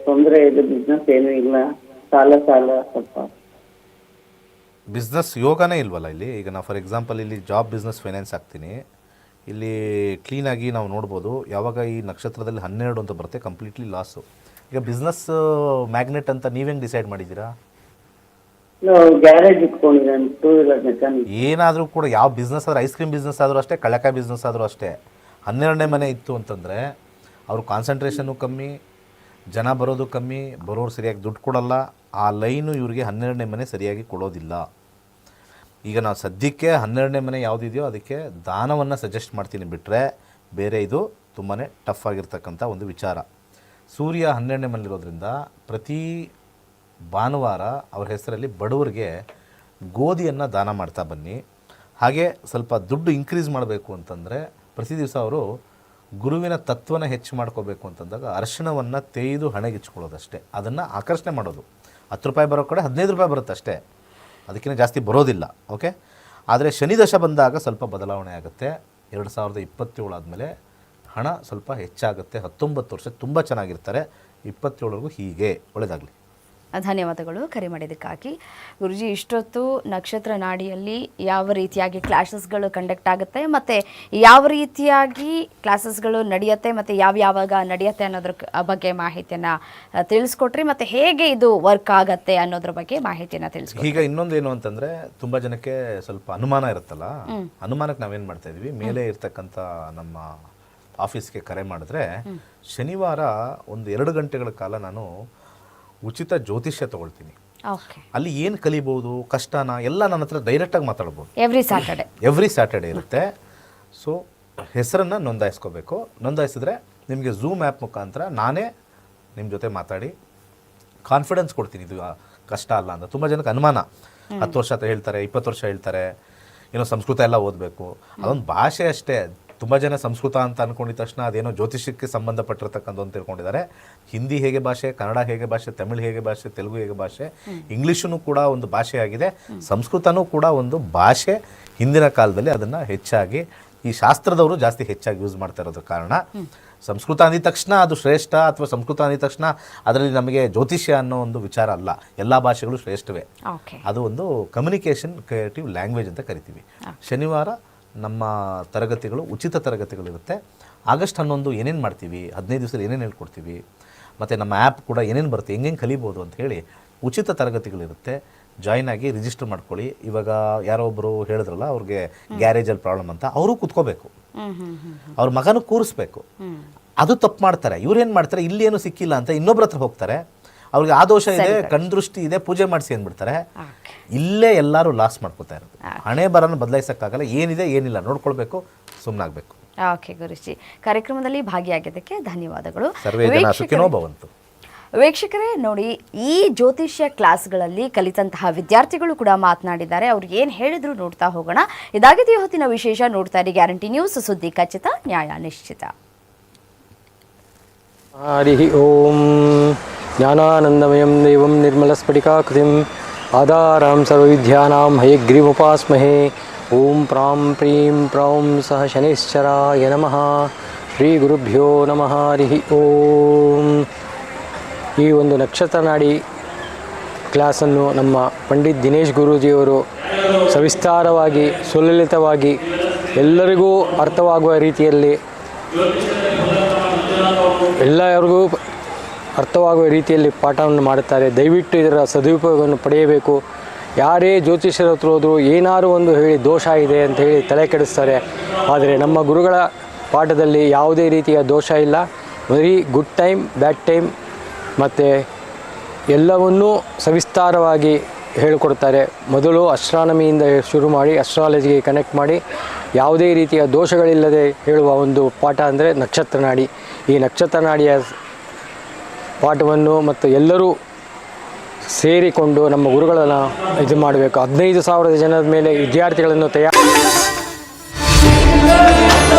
ತೊಂದರೆ ಇದೆ. ಬಿಸ್ನೆಸ್ ಏನೂ ಇಲ್ಲ. ಸಾಲ ಸಾಲ ಸ್ವಲ್ಪ. ಬಿಸ್ನೆಸ್ ಯೋಗನೇ ಇಲ್ವಲ್ಲ ಇಲ್ಲಿ? ಈಗ ನಾವು ಫಾರ್ ಎಕ್ಸಾಂಪಲ್ ಇಲ್ಲಿ ಜಾಬ್ ಬಿಸ್ನೆಸ್ ಫೈನಾನ್ಸ್ ಹಾಕ್ತೀನಿ ಇಲ್ಲಿ ಕ್ಲೀನಾಗಿ ನಾವು ನೋಡ್ಬೋದು. ಯಾವಾಗ ಈ ನಕ್ಷತ್ರದಲ್ಲಿ ಹನ್ನೆರಡು ಅಂತ ಬರುತ್ತೆ ಕಂಪ್ಲೀಟ್ಲಿ ಲಾಸು ಈಗ ಬಿಸ್ನೆಸ್ ಮ್ಯಾಗ್ನೆಟ್ ಅಂತ ನೀವೇನು ಡಿಸೈಡ್ ಮಾಡಿದ್ದೀರಾ? ಗ್ಯಾರೇಜ್ ಏನಾದರೂ ಕೂಡ ಯಾವ ಬಿಸ್ನೆಸ್ ಆದರೂ ಐಸ್ ಕ್ರೀಮ್ ಬಿಸ್ನೆಸ್ ಆದರೂ ಅಷ್ಟೇ ಕಳಕಾಯಿ ಬಿಸ್ನೆಸ್ ಆದರೂ ಅಷ್ಟೇ. ಹನ್ನೆರಡನೇ ಮನೆ ಇತ್ತು ಅಂತಂದರೆ ಅವ್ರ ಕಾನ್ಸಂಟ್ರೇಷನು ಕಮ್ಮಿ ಜನ ಬರೋದು ಕಮ್ಮಿ ಬರೋರು ಸರಿಯಾಗಿ ದುಡ್ಡು ಕೊಡಲ್ಲ. ಆ ಲೈನು ಇವರಿಗೆ ಹನ್ನೆರಡನೇ ಮನೆ ಸರಿಯಾಗಿ ಕೊಡೋದಿಲ್ಲ. ಈಗ ನಾವು ಸದ್ಯಕ್ಕೆ ಹನ್ನೆರಡನೇ ಮನೆ ಯಾವುದಿದೆಯೋ ಅದಕ್ಕೆ ದಾನವನ್ನು ಸಜೆಸ್ಟ್ ಮಾಡ್ತೀನಿ ಬಿಟ್ಟರೆ ಬೇರೆ ಇದು ತುಂಬಾ ಟಫ್ ಆಗಿರ್ತಕ್ಕಂಥ ಒಂದು ವಿಚಾರ. ಸೂರ್ಯ ಹನ್ನೆರಡನೇ ಮನೆಯಲ್ಲಿರೋದ್ರಿಂದ ಪ್ರತಿ ಭಾನುವಾರ ಅವ್ರ ಹೆಸರಲ್ಲಿ ಬಡವರಿಗೆ ಗೋಧಿಯನ್ನು ದಾನ ಮಾಡ್ತಾ ಬನ್ನಿ. ಹಾಗೆ ಸ್ವಲ್ಪ ದುಡ್ಡು ಇನ್ಕ್ರೀಸ್ ಮಾಡಬೇಕು ಅಂತಂದರೆ ಪ್ರತಿ ದಿವಸ ಅವರು ಗುರುವಿನ ತತ್ವನ ಹೆಚ್ಚು ಮಾಡ್ಕೋಬೇಕು ಅಂತಂದಾಗ ಅರ್ಶಿಣವನ್ನು ತೇಯ್ದು ಹಣೆಗಿಚ್ಕೊಳ್ಳೋದಷ್ಟೇ ಅದನ್ನು ಆಕರ್ಷಣೆ ಮಾಡೋದು. ಹತ್ತು ರೂಪಾಯಿ ಬರೋ ಕಡೆ ಹದಿನೈದು ರೂಪಾಯಿ ಬರುತ್ತೆ ಅಷ್ಟೇ ಅದಕ್ಕಿಂತ ಜಾಸ್ತಿ ಬರೋದಿಲ್ಲ ಓಕೆ ಆದರೆ ಶನಿ ದಶ ಬಂದಾಗ ಸ್ವಲ್ಪ ಬದಲಾವಣೆ ಆಗುತ್ತೆ. ಎರಡು ಸಾವಿರದ ಇಪ್ಪತ್ತೇಳು ಆದಮೇಲೆ ಹಣ ಸ್ವಲ್ಪ ಹೆಚ್ಚಾಗುತ್ತೆ. ಹತ್ತೊಂಬತ್ತು ವರ್ಷ ತುಂಬ ಚೆನ್ನಾಗಿರ್ತಾರೆ. ಇಪ್ಪತ್ತೇಳರಿಗೂ ಹೀಗೆ ಒಳ್ಳೆಯದಾಗಲಿ ಧನ್ಯವಾದಗಳು ಕರೆ ಮಾಡಿದ್ದಕ್ಕಾಗಿ. ಗುರುಜಿ ಇಷ್ಟೊತ್ತು ನಕ್ಷತ್ರ ನಾಡಿಯಲ್ಲಿ ಯಾವ ರೀತಿಯಾಗಿ ಕ್ಲಾಸಸ್ಗಳು ಕಂಡಕ್ಟ್ ಆಗುತ್ತೆ ಮತ್ತು ಯಾವ ರೀತಿಯಾಗಿ ಕ್ಲಾಸಸ್ಗಳು ನಡೆಯುತ್ತೆ ಮತ್ತು ಯಾವ ಯಾವಾಗ ನಡೆಯುತ್ತೆ ಅನ್ನೋದ್ರ ಬಗ್ಗೆ ಮಾಹಿತಿಯನ್ನು ತಿಳಿಸ್ಕೊಟ್ರಿ ಮತ್ತು ಹೇಗೆ ಇದು ವರ್ಕ್ ಆಗುತ್ತೆ ಅನ್ನೋದ್ರ ಬಗ್ಗೆ ಮಾಹಿತಿಯನ್ನು ತಿಳಿಸ್ಕೊಟ್ರಿ. ಈಗ ಇನ್ನೊಂದೇನು ಅಂತಂದರೆ ತುಂಬ ಜನಕ್ಕೆ ಸ್ವಲ್ಪ ಅನುಮಾನ ಇರುತ್ತಲ್ಲ? ಅನುಮಾನಕ್ಕೆ ನಾವೇನು ಮಾಡ್ತಾ ಇದ್ವಿ? ಮೇಲೆ ಇರ್ತಕ್ಕಂಥ ನಮ್ಮ ಆಫೀಸ್ಗೆ ಕರೆ ಮಾಡಿದ್ರೆ ಶನಿವಾರ ಒಂದು ಎರಡು ಗಂಟೆಗಳ ಕಾಲ ನಾನು ಉಚಿತ ಜ್ಯೋತಿಷ್ಯ ತಗೊಳ್ತೀನಿ. ಅಲ್ಲಿ ಏನು ಕಲಿಬೋದು ಕಷ್ಟನ ಎಲ್ಲ ನನ್ನ ಹತ್ರ ಡೈರೆಕ್ಟಾಗಿ ಮಾತಾಡ್ಬೋದು. ಎವ್ರಿ ಸ್ಯಾಟರ್ಡೆ ಎವ್ರಿ ಸ್ಯಾಟರ್ಡೆ ಇರುತ್ತೆ. ಸೊ ಹೆಸರನ್ನು ನೋಂದಾಯಿಸ್ಕೋಬೇಕು. ನೋಂದಾಯಿಸಿದ್ರೆ ನಿಮಗೆ ಝೂಮ್ ಆ್ಯಪ್ ಮುಖಾಂತರ ನಾನೇ ನಿಮ್ಮ ಜೊತೆ ಮಾತಾಡಿ ಕಾನ್ಫಿಡೆನ್ಸ್ ಕೊಡ್ತೀನಿ. ಇದು ಕಷ್ಟ ಅಲ್ಲ ಅಂತ. ತುಂಬ ಜನಕ್ಕೆ ಅನುಮಾನ. ಹತ್ತು ವರ್ಷ ಅಂತ ಹೇಳ್ತಾರೆ ಇಪ್ಪತ್ತು ವರ್ಷ ಹೇಳ್ತಾರೆ ಏನೋ ಸಂಸ್ಕೃತ ಎಲ್ಲ ಓದಬೇಕು. ಅದೊಂದು ಭಾಷೆ ಅಷ್ಟೇ. ತುಂಬ ಜನ ಸಂಸ್ಕೃತ ಅಂತ ಅಂದ್ಕೊಂಡಿದ ತಕ್ಷಣ ಅದೇನೋ ಜ್ಯೋತಿಷ್ಯಕ್ಕೆ ಸಂಬಂಧಪಟ್ಟಿರ್ತಕ್ಕಂಥ ಅಂತ ತಿಳ್ಕೊಂಡಿದ್ದಾರೆ. ಹಿಂದಿ ಹೇಗೆ ಭಾಷೆ ಕನ್ನಡ ಹೇಗೆ ಭಾಷೆ ತಮಿಳು ಹೇಗೆ ಭಾಷೆ ತೆಲುಗು ಹೇಗೆ ಭಾಷೆ ಇಂಗ್ಲೀಷನು ಕೂಡ ಒಂದು ಭಾಷೆಯಾಗಿದೆ. ಸಂಸ್ಕೃತನೂ ಕೂಡ ಒಂದು ಭಾಷೆ. ಹಿಂದಿನ ಕಾಲದಲ್ಲಿ ಅದನ್ನು ಹೆಚ್ಚಾಗಿ ಈ ಶಾಸ್ತ್ರದವರು ಜಾಸ್ತಿ ಹೆಚ್ಚಾಗಿ ಯೂಸ್ ಮಾಡ್ತಾ ಇರೋದ್ರ ಕಾರಣ ಸಂಸ್ಕೃತ ಅಂದಿದ ತಕ್ಷಣ ಅದು ಶ್ರೇಷ್ಠ ಅಥವಾ ಸಂಸ್ಕೃತ ಅಂದಿದ ತಕ್ಷಣ ಅದರಲ್ಲಿ ನಮಗೆ ಜ್ಯೋತಿಷ್ಯ ಅನ್ನೋ ಒಂದು ವಿಚಾರ ಅಲ್ಲ. ಎಲ್ಲ ಭಾಷೆಗಳು ಶ್ರೇಷ್ಠವೇ. ಅದು ಒಂದು ಕಮ್ಯುನಿಕೇಷನ್ ಕ್ರಿಯೇಟಿವ್ ಲ್ಯಾಂಗ್ವೇಜ್ ಅಂತ ಕರಿತೀವಿ. ಶನಿವಾರ ನಮ್ಮ ತರಗತಿಗಳು ಉಚಿತ ತರಗತಿಗಳಿರುತ್ತೆ. ಆಗಸ್ಟ್ ಹನ್ನೊಂದು ಏನೇನು ಮಾಡ್ತೀವಿ? ಹದಿನೈದು ದಿವಸದಲ್ಲಿ ಏನೇನು ಹೇಳ್ಕೊಡ್ತೀವಿ? ಮತ್ತು ನಮ್ಮ ಆ್ಯಪ್ ಕೂಡ ಏನೇನು ಬರುತ್ತೆ? ಹೆಂಗೆ ಕಲಿಬೋದು ಅಂತ ಹೇಳಿ ಉಚಿತ ತರಗತಿಗಳಿರುತ್ತೆ. ಜಾಯ್ನ್ ಆಗಿ ರಿಜಿಸ್ಟರ್ ಮಾಡ್ಕೊಳ್ಳಿ. ಇವಾಗ ಯಾರೋ ಒಬ್ಬರು ಹೇಳಿದ್ರಲ್ಲ ಅವ್ರಿಗೆ ಗ್ಯಾರೇಜಲ್ಲಿ ಪ್ರಾಬ್ಲಮ್ ಅಂತ ಅವರು ಕುತ್ಕೋಬೇಕು. ಅವ್ರ ಮಗನೂ ಕೂರಿಸ್ಬೇಕು. ಅದು ತಪ್ಪು ಮಾಡ್ತಾರೆ. ಇವ್ರೇನು ಮಾಡ್ತಾರೆ? ಇಲ್ಲಿ ಏನು ಸಿಕ್ಕಿಲ್ಲ ಅಂತ ಇನ್ನೊಬ್ರ ಹತ್ರ ಹೋಗ್ತಾರೆ. ಅವ್ರಿಗೆ ಆ ದೋಷ ಇದೆ ಕಣ್ದೃಷ್ಟಿ ಇದೆ ಪೂಜೆ ಮಾಡಿಸಿ ಅಂದ್ಬಿಡ್ತಾರೆ. ಇಲ್ಲೇ ಎಲ್ಲರೂ ಲಾಸ್ ಮಾಡ್ಕೋತಾ ಇರೋದು. ಹಣೆ ಬರನ ಬದಲಾಯಿಸೋಕ್ಕಾಗಲ್ಲ ಏನಿದೆ ಏನಿಲ್ಲ ನೋಡ್ಕೊಳ್ಬೇಕು ಸುಮ್ಮನಾಗಬೇಕು ಓಕೆ ಗುರುಜಿ. ಕಾರ್ಯಕ್ರಮದಲ್ಲಿ ಭಾಗಿಯಾಗಿದ್ದಕ್ಕೆ ಧನ್ಯವಾದಗಳು. ಸರ್ವೇ ಜನ ವೀಕ್ಷಕರೇ- ಸುಖಿನೋ ಭವಂತು. ವೀಕ್ಷಕರೇ ನೋಡಿ ಈ ಜ್ಯೋತಿಷ್ಯ ಕ್ಲಾಸ್ಗಳಲ್ಲಿ ಕಲಿತಂತಹ ವಿದ್ಯಾರ್ಥಿಗಳು ಕೂಡ ಮಾತನಾಡಿದ್ದಾರೆ. ಅವ್ರು ಏನು ಹೇಳಿದ್ರು ನೋಡ್ತಾ ಹೋಗೋಣ. ಇದಾಗಿದೆ ಈ ಹೊತ್ತಿನ ವಿಶೇಷ ನೋಡ್ತಾ ಇರಿ ಗ್ಯಾರಂಟಿ ನ್ಯೂಸ್ ಸುದ್ದಿ ಖಚಿತ ನ್ಯಾಯ ನಿಶ್ಚಿತ. ಹರಿ ಓಂ. ಜ್ಞಾನಾನಂದಮಯಂ ದೇವಂ ನಿರ್ಮಲಸ್ಫಟಿಕಾಕೃತಿಂ ಆಧಾರಾಂ ಸರ್ವವಿದ್ಯಾನಾಂ ಹಯಗ್ರೀವೋಪಾಸ್ಮಹೇ ಓಂ ಪ್ರಾಂ ಪ್ರೀಂ ಪ್ರೌಂ ಸಹ ಶನೈಶ್ಚರಾಯ ನಮಃ ಶ್ರೀ ಗುರುಭ್ಯೋ ನಮಃ ಹರಿ ಓಂ ಈ ಒಂದು ನಕ್ಷತ್ರ ನಾಡಿ ಕ್ಲಾಸನ್ನು ನಮ್ಮ ಪಂಡಿತ್ ದಿನೇಶ್ ಗುರೂಜಿಯವರು ಸವಿಸ್ತಾರವಾಗಿ, ಸುಲಲಿತವಾಗಿ ಎಲ್ಲರಿಗೂ ಅರ್ಥವಾಗುವ ರೀತಿಯಲ್ಲಿ ಎಲ್ಲರಿಗೂ ಅರ್ಥವಾಗುವ ರೀತಿಯಲ್ಲಿ ಪಾಠವನ್ನು ಮಾಡುತ್ತಾರೆ. ದಯವಿಟ್ಟು ಇದರ ಸದುಪಯೋಗವನ್ನು ಪಡೆಯಬೇಕು. ಯಾರೇ ಜ್ಯೋತಿಷ್ಯರ ಹತ್ರ ಹೋದರೂ ಏನಾದರೂ ಒಂದು ಹೇಳಿ ದೋಷ ಇದೆ ಅಂತ ಹೇಳಿ ತಲೆ ಕೆಡಿಸ್ತಾರೆ. ಆದರೆ ನಮ್ಮ ಗುರುಗಳ ಪಾಠದಲ್ಲಿ ಯಾವುದೇ ರೀತಿಯ ದೋಷ ಇಲ್ಲ. Very good time bad time ಮತ್ತು ಎಲ್ಲವನ್ನೂ ಸವಿಸ್ತಾರವಾಗಿ ಹೇಳಿಕೊಡ್ತಾರೆ. ಮೊದಲು ಅಸ್ಟ್ರಾನಮಿಯಿಂದ ಶುರು ಮಾಡಿ ಅಸ್ಟ್ರಾಲಜಿಗೆ ಕನೆಕ್ಟ್ ಮಾಡಿ, ಯಾವುದೇ ರೀತಿಯ ದೋಷಗಳಿಲ್ಲದೆ ಹೇಳುವ ಒಂದು ಪಾಠ ಅಂದರೆ ನಕ್ಷತ್ರ ನಾಡಿ. ಈ ನಕ್ಷತ್ರ ನಾಡಿಯ ಪಾಠವನ್ನು ಮತ್ತು ಎಲ್ಲರೂ ಸೇರಿಕೊಂಡು ನಮ್ಮ ಗುರುಗಳನ್ನು ಇದು ಮಾಡಬೇಕು. ಹದಿನೈದು ಸಾವಿರದ ಜನರ ಮೇಲೆ ವಿದ್ಯಾರ್ಥಿಗಳನ್ನು ತಯಾರು